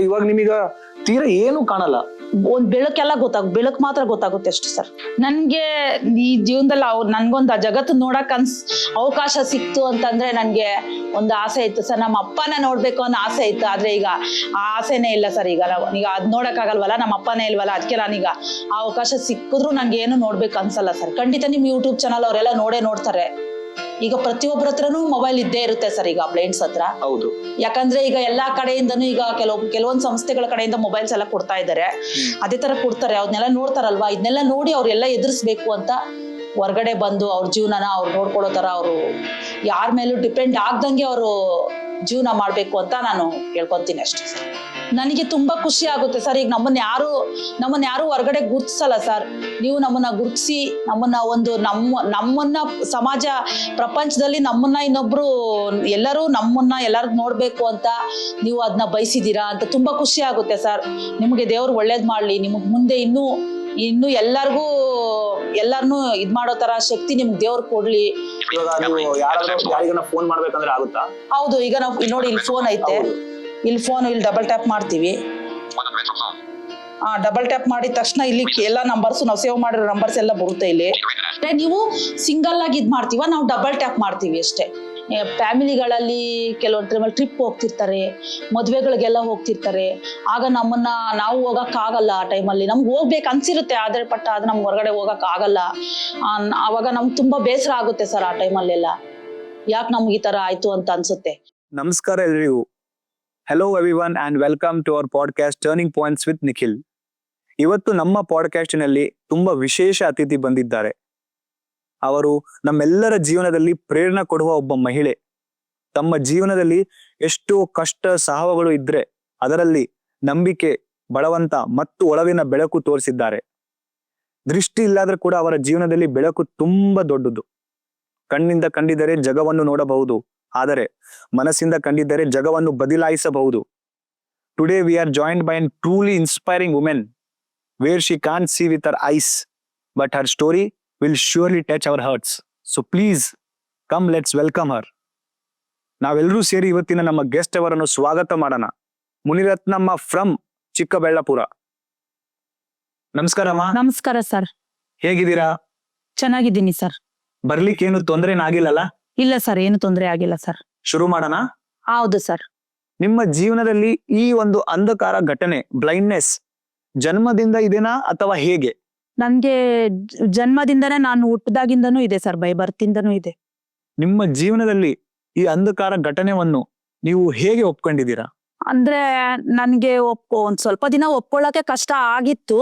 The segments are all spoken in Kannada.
ಇವಾಗ ನಿಮೀಗ ತೀರಾ ಏನು ಕಾಣಲ್ಲ. ಒಂದ್ ಬೆಳಕೆಲ್ಲ ಗೊತ್ತಾಗ, ಬೆಳಕ್ ಮಾತ್ರ ಗೊತ್ತಾಗುತ್ತೆ ಅಷ್ಟೇ ಸರ್. ನನ್ಗೆ ಈ ಜೀವನದಲ್ಲಿ ಅವ್ರು ನನ್ಗೊಂದು ಆ ಜಗತ್ತು ನೋಡಕ್ ಅನ್ಸ್, ಅವಕಾಶ ಸಿಕ್ತು ಅಂತಂದ್ರೆ ನನ್ಗೆ ಒಂದು ಆಸೆ ಇತ್ತು ಸರ್. ನಮ್ಮ ಅಪ್ಪನ ನೋಡ್ಬೇಕು ಅನ್ನೋ ಆಸೆ ಇತ್ತು. ಆದ್ರೆ ಈಗ ಆ ಆಸೆನೇ ಇಲ್ಲ ಸರ್. ಈಗ ನಾವು- ಈಗ ಅದ್ ನೋಡಕ್ ಆಗಲ್ವಲ್ಲ ನಮ್ಮ ಅಪ್ಪನೇ ಇಲ್ವಲ್ಲ. ಅದಕ್ಕೆ ನಾನೀಗ ಆ ಅವಕಾಶ ಸಿಕ್ಕಿದ್ರು ನಂಗೆ ಏನು ನೋಡ್ಬೇಕು ಅನ್ಸಲ್ಲ ಸರ್. ಖಂಡಿತ ನಿಮ್ ಯೂಟ್ಯೂಬ್ ಚಾನಲ್ ಅವರೆಲ್ಲ ನೋಡೇ ನೋಡ್ತಾರೆ. ಈಗ ಪ್ರತಿಯೊಬ್ಬರ ಹತ್ರನೂ ಮೊಬೈಲ್ ಇದ್ದೇ ಇರುತ್ತೆ ಸರ್ ಈಗ ಬ್ಲೈಂಡ್ಸ್ ಹತ್ರ. ಹೌದು. ಯಾಕಂದ್ರೆ ಈಗ ಎಲ್ಲಾ ಕಡೆಯಿಂದನೂ ಈಗ ಕೆಲವು ಕೆಲವೊಂದು ಸಂಸ್ಥೆಗಳ ಕಡೆಯಿಂದ ಮೊಬೈಲ್ಸ್ ಎಲ್ಲ ಕೊಡ್ತಾ ಇದ್ದಾರೆ ಅದೇ ತರ ಕೊಡ್ತಾರೆ ಅವ್ರನ್ನೆಲ್ಲ ನೋಡ್ತಾರಲ್ವಾ? ಇದನ್ನೆಲ್ಲ ನೋಡಿ ಅವ್ರೆಲ್ಲ ಎದುರಿಸ್ಬೇಕು ಅಂತ ಹೊರ್ಗಡೆ ಬಂದು ಅವ್ರ ಜೀವನನ ಅವ್ರು ನೋಡ್ಕೊಳ್ಳೋ ತರ ಅವರು ಯಾರ ಮೇಲೂ ಡಿಪೆಂಡ್ ಆಗ್ದಂಗೆ ಅವರು ಜೀವನ ಮಾಡ್ಬೇಕು ಅಂತ ನಾನು ಹೇಳ್ಕೊಂತೀನಿ ಅಷ್ಟೇ ಸರ್. ನನಗೆ ತುಂಬಾ ಖುಷಿ ಆಗುತ್ತೆ ಸರ್. ಈಗ ನಮ್ಮನ್ನ ಯಾರು ನಮ್ಮನ್ನ ಯಾರು ಹೊರಗಡೆ ಗುರ್ತಿಸಲ್ಲ ಸರ್. ನೀವು ನಮ್ಮನ್ನ ಗುರುತಿಸಿ, ನಮ್ಮನ್ನ ಒಂದು ನಮ್ಮ, ನಮ್ಮನ್ನ ಸಮಾಜ, ಪ್ರಪಂಚದಲ್ಲಿ ನಮ್ಮನ್ನ ಇನ್ನೊಬ್ರು, ಎಲ್ಲರೂ ನಮ್ಮನ್ನ ಎಲ್ಲರಿಗೂ ನೋಡ್ಬೇಕು ಅಂತ ನೀವು ಅದನ್ನ ಬಯಸಿದ್ದೀರಾ ಅಂತ ತುಂಬಾ ಖುಷಿ ಆಗುತ್ತೆ ಸರ್. ನಿಮಗೆ ದೇವ್ರು ಒಳ್ಳೇದ್ ಮಾಡ್ಲಿ. ನಿಮಗೆ ಮುಂದೆ ಇನ್ನೂ, ಇನ್ನು ಎಲ್ಲರಿಗೂ ಎಲ್ಲಾರ್ನು ಇದ್ ಮಾಡೋ ತರ ಶಕ್ತಿ ನಿಮ್ಗೆ ದೇವ್ರು ಕೊಡ್ಲಿ. ಇವಾಗ ನೀವು ಯಾರಾದ್ರೂ ಯಾರಿಗಾನ ಫೋನ್ ಮಾಡ್ಬೇಕಂದ್ರೆ ಆಗುತ್ತಾ? ಹೌದು ಈಗ ನಾವು ನೋಡಿ ಇಲ್ಲಿ ಫೋನ್ ಐತೆ. ಇಲ್ಲಿ ಫೋನ್ ಇಲ್ಲಿ ಡಬಲ್ ಟ್ಯಾಪ್ ಮಾಡ್ತೀವಿ. ಆ ಡಬಲ್ ಟ್ಯಾಪ್ ಮಾಡಿದ ತಕ್ಷಣ ಇಲ್ಲಿ ಎಲ್ಲಾ ನಂಬರ್ಸ್ ನಾವು ಸೇವ್ ಮಾಡಿರೋ ನಂಬರ್ಸ್ ಎಲ್ಲ ಬರುತ್ತೆ ಇಲ್ಲಿ. ನೀವು ಸಿಂಗಲ್ ಆಗಿ ಇದ್ ಮಾಡ್ತೀವ ನಾವು ಡಬಲ್ ಟ್ಯಾಪ್ ಮಾಡ್ತೀವಿ ಅಷ್ಟೇ. ಫ್ಯಾಮಿಲಿಗಳಲ್ಲಿ ಕೆಲವೊಂದು ಟ್ರಿಪ್ ಹೋಗ್ತಿರ್ತಾರೆ, ಮದುವೆಗಳಿಗೆಲ್ಲ ಹೋಗ್ತಿರ್ತಾರೆ. ಆಗ ನಮ್ಮನ್ನ ನಾವು ಹೋಗಕ್ ಆಗಲ್ಲ ಆ ಟೈಮಲ್ಲಿ ನಮ್ಗೆ ಹೋಗ್ಬೇಕು ಅನ್ಸಿರುತ್ತೆ, ಆದರೆ ಪಟ್ಟ ಅದು ನಮ್ಗೆ ಹೊರಗಡೆ ಹೋಗಕ್ ಆಗಲ್ಲ. ಅವಾಗ ನಮ್ಗೆ ತುಂಬಾ ಬೇಸರ ಆಗುತ್ತೆ ಸರ್ ಆ ಟೈಮಲ್ಲೆಲ್ಲ ಯಾಕೆ ನಮ್ಗೆ ಈ ತರ ಆಯ್ತು ಅಂತ ಅನ್ಸುತ್ತೆ? ನಮಸ್ಕಾರ ಎಲ್ರಿಗೂ. Hello everyone and welcome to our podcast turning points with Nikhil ಇವತ್ತು ನಮ್ಮ ಪಾಡ್ಕಾಸ್ಟಿನಲ್ಲಿ ತುಂಬಾ ವಿಶೇಷ ಅತಿಥಿ ಬಂದಿದ್ದಾರೆ. ಅವರು ನಮ್ಮೆಲ್ಲರ ಜೀವನದಲ್ಲಿ ಪ್ರೇರಣೆ ಕೊಡುವ ಒಬ್ಬ ಮಹಿಳೆ. ತಮ್ಮ ಜೀವನದಲ್ಲಿ ಎಷ್ಟು ಕಷ್ಟ ಸಹವಗಳು ಇದ್ರೆ ಅದರಲ್ಲಿ ನಂಬಿಕೆ, ಬಲವಂತ ಮತ್ತು ಒಳವಿನ ಬೆಳಕು ತೋರಿಸಿದ್ದಾರೆ. ದೃಷ್ಟಿ ಇಲ್ಲಾದ್ರೆ ಕೂಡ ಅವರ ಜೀವನದಲ್ಲಿ ಬೆಳಕು ತುಂಬಾ ದೊಡ್ಡದು. ಕಣ್ಣಿಂದ ಕಂಡಿದರೆ ಜಗವನ್ನು ನೋಡಬಹುದು, ಆದರೆ ಮನಸ್ಸಿಂದ ಕಂಡಿದ್ದರೆ ಜಗವನ್ನು ಬದಲಾಯಿಸಬಹುದು. Today we are joined by an truly inspiring women where she can't see with her eyes but her story will surely touch our hearts so please come let's welcome her ನಾವೆಲ್ಲರೂ ಸೇರಿ ಇವತ್ತಿನ ನಮ್ಮ ಗೆಸ್ಟ್ ಅವರನ್ನು ಸ್ವಾಗತ ಮಾಡೋಣ. ಮುನಿರತ್ನಮ್ಮ ಫ್ರಮ್ ಚಿಕ್ಕಬಳ್ಳಾಪುರ. ನಮಸ್ಕಾರಮ್ಮ ನಮಸ್ಕಾರ ಸರ್ ಹೇಗಿದ್ದೀರಾ? ಚೆನ್ನಾಗಿದ್ದೀನಿ ಸರ್ ಬರ್ಲಿಕ್ಕೇನು ತೊಂದರೆನಾಗಿಲ್ಲಲ್ಲ? ಇಲ್ಲ ಸರ್ ಏನು ತೊಂದರೆ ಆಗಿಲ್ಲ ಸರ್ ಶುರು ಮಾಡೋಣ? ಹೌದು ಸರ್ ನಿಮ್ಮ ಜೀವನದಲ್ಲಿ ಈ ಒಂದು ಅಂಧಕಾರ ಘಟನೆ ಬ್ಲೈಂಡ್ನೆಸ್ ಜನ್ಮದಿಂದ ಇದೆನಾ ಅಥವಾ ಹೇಗೆ? ನನ್ಗೆ ಜನ್ಮದಿಂದನೇ ನಾನು ಹುಟ್ಟದಾಗಿಂದನೂ ಇದೆ ಸರ್ ಬೈ ಬರ್ತಿಂದನೂ ಇದೆ. ನಿಮ್ಮ ಜೀವನದಲ್ಲಿ ಈ ಅಂಧಕಾರ ಘಟನೆವನ್ನು ನೀವು ಹೇಗೆ ಒಪ್ಕೊಂಡಿದ್ದೀರಾ? ಅಂದ್ರೆ ನನ್ಗೆ ಒಪ್ಕೊ ಒಂದ್ ಸ್ವಲ್ಪ ದಿನ ಒಪ್ಕೊಳ್ಳಕ್ಕೆ ಕಷ್ಟ ಆಗಿತ್ತು.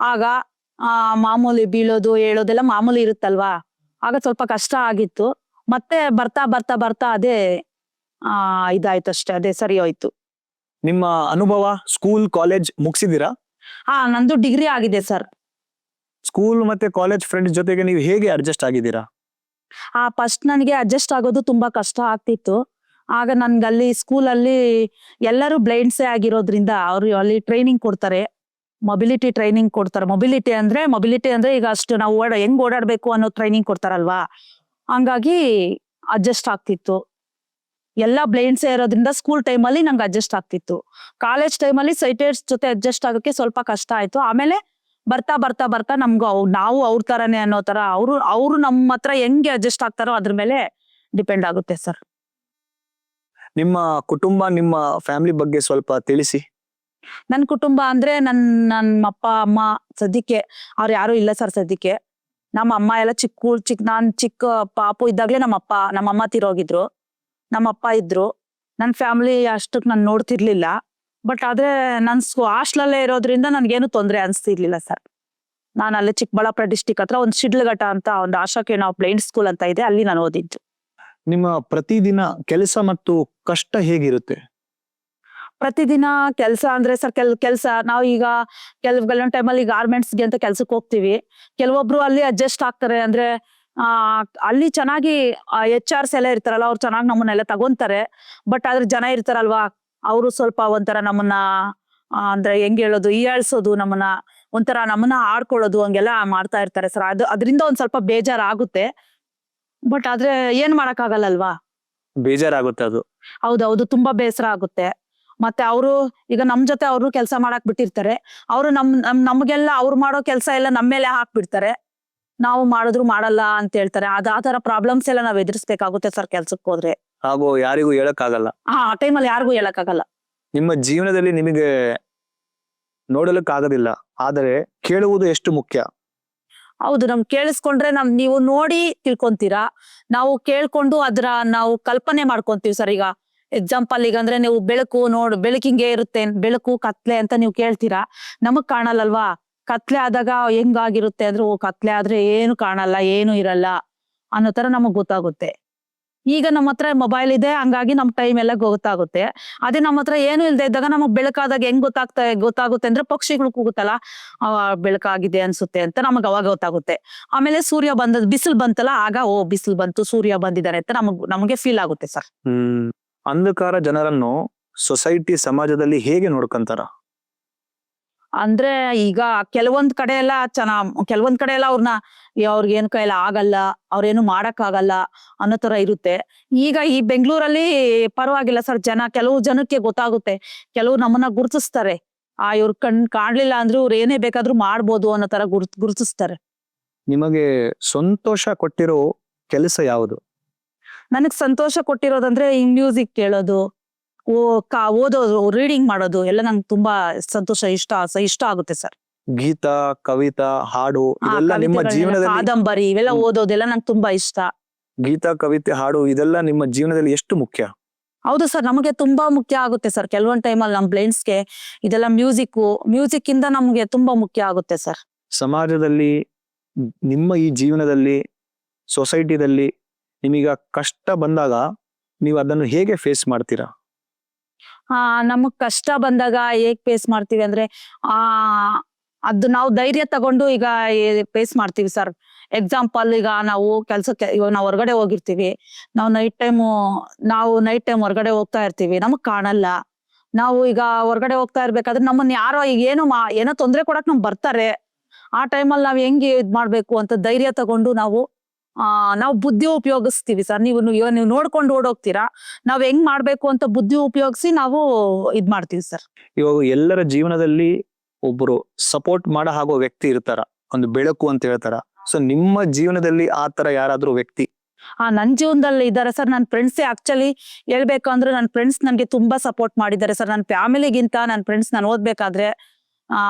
ಆಗ ಆ ಮಾಮೂಲಿ ಬೀಳೋದು ಹೇಳೋದೆಲ್ಲ ಮಾಮೂಲಿ ಇರುತ್ತಲ್ವಾ? ಆಗ ಸ್ವಲ್ಪ ಕಷ್ಟ ಆಗಿತ್ತು. ಮತ್ತೆ ಬರ್ತಾ ಬರ್ತಾ ಬರ್ತಾ ಅದೇ ಆ ಇದಾಯ್ತು ಅಷ್ಟೇ ಅದೇ ಸರಿ ಹೋಯ್ತು. ನಿಮ್ಮ ಅನುಭವ ಸ್ಕೂಲ್ ಕಾಲೇಜ್ ಮುಗಿಸಿದೀರಾ ಹಾ ನಂದು ಡಿಗ್ರಿ ಆಗಿದೆ ಸರ್. ಸ್ಕೂಲ್ ಮತ್ತೆ ಕಾಲೇಜ್ ಫ್ರೆಂಡ್ಸ್ ಜೊತೆಗೆ ನೀವು ಹೇಗೆ ಅಡ್ಜಸ್ಟ್ ಆಗಿದ್ದೀರಾ? ಆ ಫಸ್ಟ್ ನನಗೆ ಅಡ್ಜಸ್ಟ್ ಆಗೋದು ತುಂಬಾ ಕಷ್ಟ ಆಗ್ತಿತ್ತು. ಆಗ ನನ್ಗೆ ಅಲ್ಲಿ ಸ್ಕೂಲಲ್ಲಿ ಎಲ್ಲರೂ ಬ್ಲೈಂಡ್ಸೇ ಆಗಿರೋದ್ರಿಂದ ಅವ್ರು ಅಲ್ಲಿ ಟ್ರೈನಿಂಗ್ ಕೊಡ್ತಾರೆ. ಮೊಬಿಲಿಟಿ ಟ್ರೈನಿಂಗ್ ಕೊಡ್ತಾರೆ. ಮೊಬಿಲಿಟಿ ಅಂದ್ರೆ ಮೊಬಿಲಿಟಿ ಅಂದ್ರೆ ಈಗ ಅಷ್ಟು ನಾವು ಓಡ, ಹೆಂಗ್ ಓಡಾಡ್ಬೇಕು ಅನ್ನೋ ಟ್ರೈನಿಂಗ್ ಕೊಡ್ತಾರಲ್ವಾ? ಹಂಗಾಗಿ ಅಡ್ಜಸ್ಟ್ ಆಗ್ತಿತ್ತು. ಎಲ್ಲ ಬ್ಲೈಂಡ್ಸೇ ಇರೋದ್ರಿಂದ ಸ್ಕೂಲ್ ಟೈಮಲ್ಲಿ ನಂಗೆ ಅಡ್ಜಸ್ಟ್ ಆಗ್ತಿತ್ತು. ಕಾಲೇಜ್ ಟೈಮಲ್ಲಿ ಸೈಟೆಡ್ಸ್ ಜೊತೆ ಅಡ್ಜಸ್ಟ್ ಆಗೋಕ್ಕೆ ಸ್ವಲ್ಪ ಕಷ್ಟ ಆಯ್ತು. ಆಮೇಲೆ ಬರ್ತಾ ಬರ್ತಾ ಬರ್ತಾ ನಮ್ಗೂ ಅವ್ ನಾವು ಅವ್ರ ತರನೇ ಅನ್ನೋ ತರ ಅವರು ಅವರು ನಮ್ಮ ಹತ್ರ ಹೆಂಗೆ ಅಡ್ಜಸ್ಟ್ ಆಗ್ತಾರೋ ಅದ್ರ ಮೇಲೆ ಡಿಪೆಂಡ್ ಆಗುತ್ತೆ ಸರ್ ನಿಮ್ಮ ಕುಟುಂಬ ನಿಮ್ಮ ಫ್ಯಾಮಿಲಿ ಬಗ್ಗೆ ಸ್ವಲ್ಪ ತಿಳಿಸಿ. ನನ್ನ ಕುಟುಂಬ ಅಂದ್ರೆ ನನ್ ನಮ್ಮ ಅಪ್ಪ ಅಮ್ಮ ಸದ್ಯಕ್ಕೆ ಅವ್ರು ಯಾರು ಇಲ್ಲ ಸರ್ ಸದ್ಯಕ್ಕೆ. ನಮ್ಮ ಅಮ್ಮ ಎಲ್ಲ ಚಿಕ್ಕ ಚಿಕ್ಕ ನಾನ್ ಚಿಕ್ಕ ಪಾಪು ಇದ್ದಾಗ್ಲೇ ನಮ್ಮ ಅಪ್ಪ ನಮ್ಮ ಅಮ್ಮ ತೀರೋಗಿದ್ರು. ನಮ್ಮ ಅಪ್ಪ ಇದ್ರು. ನನ್ನ ಫ್ಯಾಮಿಲಿ ಅಷ್ಟಕ್ಕೆ ನಾನು ನೋಡ್ತಿರ್ಲಿಲ್ಲ. ಬಟ್ ಆದ್ರೆ ನನ್ ಹಾಸ್ಟ್ಲಲ್ಲೇ ಇರೋದ್ರಿಂದ ನನ್ಗೇನು ತೊಂದರೆ ಅನ್ಸ್ತಿರ್ಲಿಲ್ಲ ಸರ್. ನಾನು ಅಲ್ಲೇ ಚಿಕ್ಕಬಳ್ಳಾಪುರ ಡಿಸ್ಟಿಕ್ ಹತ್ರ ಒಂದು ಶಿಡ್ಲಘಟ್ಟ ಅಂತ ಒಂದು ಆಶಾಕೆ ನಾವು ಬ್ಲೈಂಡ್ ಸ್ಕೂಲ್ ಅಂತ ಇದೆ ಅಲ್ಲಿ ನಾನು ಓದಿದ್ದು. ನಿಮ್ಮ ಪ್ರತಿದಿನ ಕೆಲಸ ಮತ್ತು ಕಷ್ಟ ಹೇಗಿರುತ್ತೆ? ಪ್ರತಿದಿನ ಕೆಲಸ ಅಂದ್ರೆ ಸರ್ ಕೆಲ್ ಕೆಲಸ ನಾವು ಈಗ ಕೆಲವು ಕೆಲವೊಂದು ಟೈಮಲ್ಲಿ ಗಾರ್ಮೆಂಟ್ಸ್ಗೆ ಅಂತ ಕೆಲ್ಸಕ್ಕೆ ಹೋಗ್ತೀವಿ. ಕೆಲವೊಬ್ರು ಅಲ್ಲಿ ಅಡ್ಜಸ್ಟ್ ಆಗ್ತಾರೆ ಅಂದ್ರೆ ಆ ಅಲ್ಲಿ ಚೆನ್ನಾಗಿ ಎಚ್ ಆರ್ಸ್ ಎಲ್ಲ ಇರ್ತಾರಲ್ಲ ಅವ್ರು ಚೆನ್ನಾಗಿ ನಮ್ಮನ್ನೆಲ್ಲ ತಗೊಂತಾರೆ. ಬಟ್ ಆದ್ರೆ ಜನ ಇರ್ತಾರಲ್ವಾ ಅವರು ಸ್ವಲ್ಪ ಒಂಥರ ನಮ್ಮನ್ನ ಅಂದ್ರೆ ಹೆಂಗ್ ಹೇಳೋದು ಹೀಯಾಳ್ಸೋದು ನಮ್ಮನ್ನ ಒಂಥರ ನಮ್ಮನ್ನ ಆಡ್ಕೊಳ್ಳೋದು ಹಂಗೆಲ್ಲ ಮಾಡ್ತಾ ಇರ್ತಾರೆ ಸರ್. ಅದು ಅದರಿಂದ ಒಂದ್ ಸ್ವಲ್ಪ ಬೇಜಾರಾಗುತ್ತೆ. ಬಟ್ ಆದ್ರೆ ಏನ್ ಬೇಜಾರ್ ಬೇಜಾರಾಗುತ್ತೆ ಅದು. ಹೌದೌದು ತುಂಬಾ ಬೇಸರ ಆಗುತ್ತೆ. ಮತ್ತೆ ಅವರು ಈಗ ನಮ್ ಜೊತೆ ಅವರು ಕೆಲಸ ಮಾಡಕ್ ಬಿಟ್ಟಿರ್ತಾರೆ. ಅವರು ನಮ್ ನಮ್ ನಮ್ಗೆಲ್ಲ ಅವ್ರು ಮಾಡೋ ಕೆಲಸ ಎಲ್ಲ ನಮ್ಮ ಮೇಲೆ ಹಾಕ್ಬಿಡ್ತಾರೆ. ನಾವು ಮಾಡಿದ್ರು ಮಾಡಲ್ಲ ಅಂತ ಹೇಳ್ತಾರೆ. ಅದ್ ಆ ತರ ಪ್ರಾಬ್ಲಮ್ಸ್ ಎಲ್ಲ ನಾವ್ ಎದುರಿಸ್ಬೇಕಾಗುತ್ತೆ ಸರ್ ಕೆಲ್ಸಕ್ಕೆ ಹೋದ್ರೆ. ಹಾಗೂ ಯಾರಿಗೂ ಹೇಳಕ್ಕಾಗಲ್ಲ. ಆ ಟೈಮಲ್ಲಿ ಯಾರಿಗೂ ಹೇಳಕ್ಕಾಗಲ್ಲ. ನಿಮ್ಮ ಜೀವನದಲ್ಲಿ ನಿಮಗೆ ನೋಡಲಿಕ್ಕಾಗದಿಲ್ಲ ಆದರೆ ಕೇಳುವುದು ಎಷ್ಟು ಮುಖ್ಯ? ಹೌದು ನಮ್ ಕೇಳಿಸ್ಕೊಂಡ್ರೆ ನಮ್ ನೀವು ನೋಡಿ ತಿಳ್ಕೊಂತೀರಾ? ನಾವು ಕೇಳ್ಕೊಂಡು ಅದ್ರ ನಾವು ಕಲ್ಪನೆ ಮಾಡ್ಕೊಂತೀವಿ ಸರ್. ಈಗ ಎಕ್ಸಾಂಪಲ್ ಈಗ ಅಂದ್ರೆ ನೀವು ಬೆಳಕು ನೋಡ್ ಬೆಳಕಿಂಗೆ ಇರುತ್ತೆ ಬೆಳಕು ಕತ್ಲೆ ಅಂತ ನೀವು ಕೇಳ್ತೀರಾ? ನಮಗ್ ಕಾಣಲ್ಲಲ್ವಾ? ಕತ್ಲೆ ಆದಾಗ ಹೆಂಗಾಗಿರುತ್ತೆ ಅಂದ್ರೆ ಓ ಕತ್ಲೆ ಆದ್ರೆ ಏನು ಕಾಣಲ್ಲ ಏನು ಇರಲ್ಲ ಅನ್ನೋ ತರ ನಮಗ್ ಗೊತ್ತಾಗುತ್ತೆ. ಈಗ ನಮ್ಮ ಹತ್ರ ಮೊಬೈಲ್ ಇದೆ, ಹಂಗಾಗಿ ನಮ್ ಟೈಮ್ ಎಲ್ಲ ಗೊತ್ತಾಗುತ್ತೆ. ಅದೇ ನಮ್ಮ ಹತ್ರ ಏನು ಇಲ್ದೇ ಇದ್ದಾಗ ನಮಗ್ ಬೆಳಕಾದಾಗ ಹೆಂಗ್ ಗೊತ್ತಾಗ್ತಾ, ಗೊತ್ತಾಗುತ್ತೆ ಅಂದ್ರೆ ಪಕ್ಷಿಗಳು ಕೂಗುತ್ತಲ್ಲ ಬೆಳಕಾಗಿದೆ ಅನ್ಸುತ್ತೆ ಅಂತ ನಮಗ್ ಅವಾಗ ಗೊತ್ತಾಗುತ್ತೆ. ಆಮೇಲೆ ಸೂರ್ಯ ಬಂದ, ಬಿಸಿಲು ಬಂತಲ್ಲ, ಆಗ ಓ ಬಿಸಿಲು ಬಂತು, ಸೂರ್ಯ ಬಂದಿದ್ದಾರೆ ಅಂತ ನಮಗ್, ನಮಗೆ ಫೀಲ್ ಆಗುತ್ತೆ ಸರ್. ಹ್ಮ್, ಅಂಧಕಾರ ಜನರನ್ನು ಸೊಸೈಟಿ ಸಮಾಜದಲ್ಲಿ ಹೇಗೆ ನೋಡ್ಕೊಂತಾರ? ಅಂದ್ರೆ ಈಗ ಕೆಲವೊಂದ್ ಕಡೆ ಎಲ್ಲ ಚೆನ್ನಾಗ್ ಕೆಲವೊಂದ್ ಕಡೆ ಎಲ್ಲ ಅವ್ರನ್ನ ಅವ್ರಿಗೆ ಏನ್ ಕೈಲ ಆಗಲ್ಲ ಅವ್ರೇನು ಮಾಡಕ್ ಆಗಲ್ಲ ಅನ್ನೋ ತರ ಇರುತ್ತೆ. ಈಗ ಈ ಬೆಂಗಳೂರಲ್ಲಿ ಪರವಾಗಿಲ್ಲ ಸರ್ ಜನ ಕೆಲವು ಜನಕ್ಕೆ ಗೊತ್ತಾಗುತ್ತೆ. ಕೆಲವು ನಮ್ಮನ್ನ ಗುರುತಿಸ್ತಾರೆ. ಆ ಇವ್ರ ಕಣ್ ಕಾಣ್ಲಿಲ್ಲ ಅಂದ್ರೆ ಇವ್ರು ಏನೇ ಬೇಕಾದ್ರೂ ಮಾಡ್ಬೋದು ಅನ್ನೋ ತರ ಗುರು ಗುರುತಿಸ್ತಾರೆ. ನಿಮಗೆ ಸಂತೋಷ ಕೊಟ್ಟಿರೋ ಕೆಲಸ ಯಾವುದು? ನನಗ್ ಸಂತೋಷ ಕೊಟ್ಟಿರೋದಂದ್ರೆ ಈ ಮ್ಯೂಸಿಕ್ ಕೇಳೋದು. ಓ ಕಾ ಓದೋದು ರೀಡಿಂಗ್ ಮಾಡೋದು ಎಲ್ಲ ನಂಗೆ ತುಂಬಾ ಸಂತೋಷ ಇಷ್ಟ ಇಷ್ಟ ಆಗುತ್ತೆ ಸರ್. ಗೀತ ಕವಿತಾ ಹಾಡು ಇದೆಲ್ಲ ನಿಮ್ಮ ಜೀವನದಲ್ಲಿ ಕಾದಂಬರಿ ಇವೆಲ್ಲ. ಓದೋದೆಲ್ಲ ನಂಗೆ ತುಂಬಾ ಇಷ್ಟ. ಗೀತಾ ಕವಿತೆ ಹಾಡು ಇದೆಲ್ಲ ನಿಮ್ಮ ಜೀವನದಲ್ಲಿ ಎಷ್ಟು ಮುಖ್ಯ? ಹೌದು ಸರ್ ನಮಗೆ ತುಂಬಾ ಮುಖ್ಯ ಆಗುತ್ತೆ ಸರ್. ಕೆಲವೊಂದ್ ಅಲ್ಲಿ ನಮ್ ಬ್ಲೈಂಡ್ಸ್ಗೆ ಇದೆಲ್ಲ ಮ್ಯೂಸಿಕ್ ಮ್ಯೂಸಿಕ್ ಇಂದ ನಮ್ಗೆ ತುಂಬಾ ಮುಖ್ಯ ಆಗುತ್ತೆ ಸರ್. ಸಮಾಜದಲ್ಲಿ ನಿಮ್ಮ ಈ ಜೀವನದಲ್ಲಿ ಸೊಸೈಟಿದಲ್ಲಿ ನಿಮೀಗ ಕಷ್ಟ ಬಂದಾಗ ನೀವು ಅದನ್ನು ಹೇಗೆ ಫೇಸ್ ಮಾಡ್ತೀರಾ? ಆ, ನಮಗ್ ಕಷ್ಟ ಬಂದಾಗ ಹೇಗ್ ಫೇಸ್ ಮಾಡ್ತೀವಿ ಅಂದ್ರೆ, ಆ, ಅದು ನಾವು ಧೈರ್ಯ ತಗೊಂಡು ಈಗ ಫೇಸ್ ಮಾಡ್ತೀವಿ ಸರ್ ಎಕ್ಸಾಂಪಲ್ ಈಗ ನಾವು ಕೆಲ್ಸಕ್ಕೆ, ಇವಾಗ ನಾವು ಹೊರಗಡೆ ಹೋಗಿರ್ತೀವಿ. ನಾವು ನೈಟ್ ಟೈಮು ನಾವು ನೈಟ್ ಟೈಮ್ ಹೊರಗಡೆ ಹೋಗ್ತಾ ಇರ್ತೀವಿ. ನಮಗ್ ಕಾಣಲ್ಲ. ನಾವು ಈಗ ಹೊರಗಡೆ ಹೋಗ್ತಾ ಇರ್ಬೇಕಾದ್ರೆ ನಮ್ಮನ್ನ ಯಾರೋ ಈಗ ಏನು ಏನೋ ತೊಂದ್ರೆ ಕೊಡಕ್ ನಮ್ ಬರ್ತಾರೆ. ಆ ಟೈಮಲ್ಲಿ ನಾವ್ ಹೆಂಗೆ ಇದ್ ಮಾಡ್ಬೇಕು ಅಂತ ಧೈರ್ಯ ತಗೊಂಡು ನಾವು ಆ ನಾವು ಬುದ್ಧಿ ಉಪಯೋಗಿಸ್ತೀವಿ ಸರ್. ನೀವು ನೀವು ನೋಡ್ಕೊಂಡು ಓಡೋಗ್ತೀರಾ? ನಾವ್ ಹೆಂಗ್ ಮಾಡ್ಬೇಕು ಅಂತ ಬುದ್ಧಿ ಉಪಯೋಗಿಸಿ ನಾವು ಇದ್ ಮಾಡ್ತೀವಿ ಸರ್. ಇವಾಗ ಎಲ್ಲರ ಜೀವನದಲ್ಲಿ ಒಬ್ರು ಸಪೋರ್ಟ್ ಮಾಡೋ ಹಾಗೋ ವ್ಯಕ್ತಿ ಇರ್ತಾರ. ಒಂದು ಬೆಳಕು ಅಂತ ಹೇಳ್ತಾರ. ಸೊ ನಿಮ್ಮ ಜೀವನದಲ್ಲಿ ಆ ತರ ಯಾರಾದ್ರೂ ವ್ಯಕ್ತಿ? ಆ ನನ್ ಜೀವನದಲ್ಲಿ ಇದ್ದಾರೆ ಸರ್. ನನ್ನ ಫ್ರೆಂಡ್ಸ್ ಆಕ್ಚುಲಿ ಹೇಳ್ಬೇಕು ಅಂದ್ರೆ ನನ್ನ ಫ್ರೆಂಡ್ಸ್ ನನ್ಗೆ ತುಂಬಾ ಸಪೋರ್ಟ್ ಮಾಡಿದ್ದಾರೆ ಸರ್. ನನ್ನ ಫ್ಯಾಮಿಲಿಗಿಂತ ನನ್ನ ಫ್ರೆಂಡ್ಸ್ ನಾನು ಓದ್ಬೇಕಾದ್ರೆ ಆ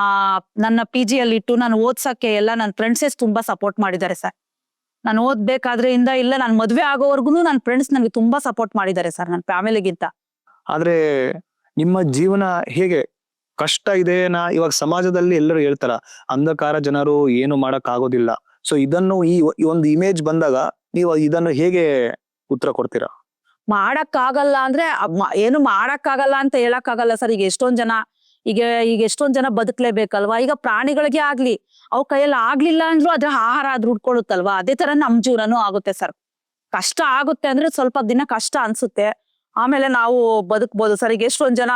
ನನ್ನ ಪಿ ಜಿಯಲ್ಲಿ ಇಟ್ಟು ನಾನು ಓದ್ಸಕ್ಕೆ ಎಲ್ಲ ನನ್ನ ಫ್ರೆಂಡ್ಸ್ ತುಂಬಾ ಸಪೋರ್ಟ್ ಮಾಡಿದ್ದಾರೆ ಸರ್. ನಾನು ಓದ್ಬೇಕಾದ್ರೆ ಇಂದ ಇಲ್ಲ ನಾನು ಮದ್ವೆ ಆಗೋವರ್ಗು ನನ್ನ ಫ್ರೆಂಡ್ಸ್ ನನಗೆ ತುಂಬಾ ಸಪೋರ್ಟ್ ಮಾಡಿದ್ದಾರೆ ಸರ್ ನನ್ನ ಫ್ಯಾಮಿಲಿಗಿಂತ ಆದ್ರೆ ನಿಮ್ಮ ಜೀವನ ಹೇಗೆ? ಕಷ್ಟ ಇದೆ ನಾ ಇವಾಗ ಸಮಾಜದಲ್ಲಿ ಎಲ್ಲರೂ ಹೇಳ್ತಾರ ಅಂಧಕಾರ ಜನರು ಏನು ಮಾಡಕ್ ಆಗೋದಿಲ್ಲ ಸೊ ಇದನ್ನು ಈ ಒಂದು ಇಮೇಜ್ ಬಂದಾಗ ನೀವು ಇದನ್ನು ಹೇಗೆ ಉತ್ತರ ಕೊಡ್ತೀರಾ? ಮಾಡಕ್ ಆಗಲ್ಲ ಅಂದ್ರೆ ಏನು ಮಾಡಕ್ ಆಗಲ್ಲ ಅಂತ ಹೇಳಕ್ ಆಗಲ್ಲ ಸರ್ ಈಗ ಎಷ್ಟೊಂದ್ ಜನ ಈಗ ಈಗ ಎಷ್ಟೊಂದ್ ಜನ ಬದುಕ್ಲೇಬೇಕಲ್ವಾ? ಈಗ ಪ್ರಾಣಿಗಳಿಗೆ ಆಗ್ಲಿ, ಅವ್ ಕೈಯಲ್ಲಿ ಆಗ್ಲಿಲ್ಲ ಅಂದ್ರು ಅದ್ರ ಆಹಾರ ಅದ್ ಹುಡ್ಕೊಳುತ್ತಲ್ವಾ? ಅದೇ ತರ ನಮ್ ಜೀವನನೂ ಆಗುತ್ತೆ ಸರ್. ಕಷ್ಟ ಆಗುತ್ತೆ ಅಂದ್ರೆ ಸ್ವಲ್ಪ ದಿನ ಕಷ್ಟ ಅನ್ಸುತ್ತೆ. ಆಮೇಲೆ ನಾವು ಬದುಕ್ಬೋದು ಸರ್. ಈಗ ಎಷ್ಟೊಂದ್ ಜನ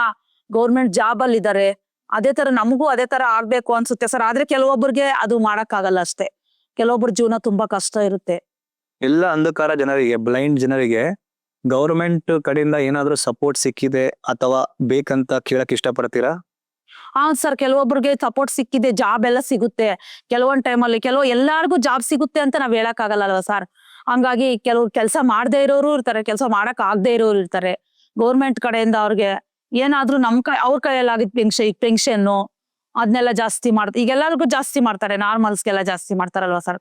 ಗೌರ್ಮೆಂಟ್ ಜಾಬ್ ಅಲ್ಲಿ ಇದಾರೆ ಅದೇ ತರ ನಮಗೂ ಅದೇ ತರ ಆಗ್ಬೇಕು ಅನ್ಸುತ್ತೆ ಸರ್. ಆದ್ರೆ ಕೆಲವೊಬ್ಬರಿಗೆ ಅದು ಮಾಡಕ್ ಆಗಲ್ಲ ಅಷ್ಟೇ. ಕೆಲವೊಬ್ಬರ ಜೀವನ ತುಂಬಾ ಕಷ್ಟ ಇರುತ್ತೆ. ಎಲ್ಲ ಅಂಧಕಾರ ಜನರಿಗೆ, ಬ್ಲೈಂಡ್ ಜನರಿಗೆ ಗೌರ್ಮೆಂಟ್ ಕಡೆಯಿಂದ ಏನಾದ್ರೂ ಸಪೋರ್ಟ್ ಸಿಕ್ಕಿದೆ ಅಥವಾ ಬೇಕಂತ ಕೇಳಕ್ ಇಷ್ಟಪಡ್ತೀರಾ? ಹಾ ಸರ್ ಕೆಲವೊಬ್ರಿಗೆ ಸಪೋರ್ಟ್ ಸಿಕ್ಕಿದೆ ಜಾಬ್ ಎಲ್ಲ ಸಿಗುತ್ತೆ. ಕೆಲವೊಂದ್ ಟೈಮಲ್ಲಿ ಕೆಲವು ಎಲ್ಲಾರ್ಗು ಜಾಬ್ ಸಿಗುತ್ತೆ ಅಂತ ನಾವ್ ಹೇಳಕ್ ಆಗಲ್ಲ ಸರ್ ಹಂಗಾಗಿ ಕೆಲವ್ ಕೆಲಸ ಮಾಡದೇ ಇರೋರು ಇರ್ತಾರೆ, ಕೆಲಸ ಮಾಡಕ್ ಆಗದೆ ಇರೋರು ಇರ್ತಾರೆ. ಗೌರ್ಮೆಂಟ್ ಕಡೆಯಿಂದ ಅವ್ರಿಗೆ ಏನಾದ್ರೂ ನಮ್ ಕೈ, ಅವ್ರ ಕೈಯಲ್ಲಿ ಆಗಿದ್ ಪೆನ್ಷನ್ ಪೆನ್ಷನ್ ಅದನ್ನೆಲ್ಲ ಜಾಸ್ತಿ ಮಾಡ್ತಾರೆ ಈಗ ಎಲ್ಲರಿಗೂ ಜಾಸ್ತಿ ಮಾಡ್ತಾರೆ ನಾರ್ಮಲ್ಸ್ಗೆಲ್ಲ ಜಾಸ್ತಿ ಮಾಡ್ತಾರಲ್ವಾ ಸರ್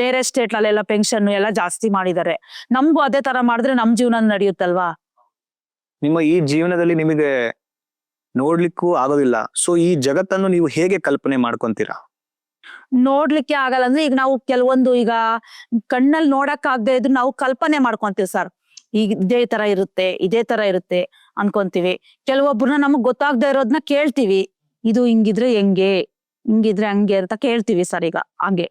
ಬೇರೆ ಸ್ಟೇಟ್ ಅಲ್ಲೆಲ್ಲ ಪೆನ್ಷನ್ ಎಲ್ಲ ಜಾಸ್ತಿ ಮಾಡಿದ್ದಾರೆ. ನಮ್ಗೂ ಅದೇ ತರ ಮಾಡಿದ್ರೆ ನಮ್ ಜೀವನ ನಡೆಯುತ್ತಲ್ವಾ? ನಿಮ್ಮ ಈ ಜೀವನದಲ್ಲಿ ನಿಮಗೆ ನೋಡ್ಲಿಕ್ಕೂ ಆಗೋದಿಲ್ಲ. ಸೊ ಈ ಜಗತ್ತನ್ನು ನೀವು ಹೇಗೆ ಕಲ್ಪನೆ ಮಾಡ್ಕೊಂತೀರಾ? ನೋಡ್ಲಿಕ್ಕೆ ಆಗಲ್ಲ ಅಂದ್ರೆ ಈಗ ನಾವು ಕೆಲವೊಂದು ಈಗ ಕಣ್ಣಲ್ಲಿ ನೋಡಕ್ ಆಗದೆ ಇದ್ರು ನಾವು ಕಲ್ಪನೆ ಮಾಡ್ಕೊಂತೀವಿ ಸರ್. ಈಗ ಇದೇ ತರ ಇರುತ್ತೆ ಇದೇ ತರ ಇರುತ್ತೆ ಅನ್ಕೊಂತೀವಿ. ಕೆಲವೊಬ್ರನ್ನ ನಮಗ್ ಗೊತ್ತಾಗ್ದೇ ಇರೋದನ್ನ ಕೇಳ್ತೀವಿ. ಇದು ಹಿಂಗಿದ್ರೆ ಹೆಂಗೆ ಹಿಂಗಿದ್ರೆ ಹಂಗೆ ಅಂತ ಕೇಳ್ತೀವಿ ಸರ್ ಈಗ ಹಂಗೆ.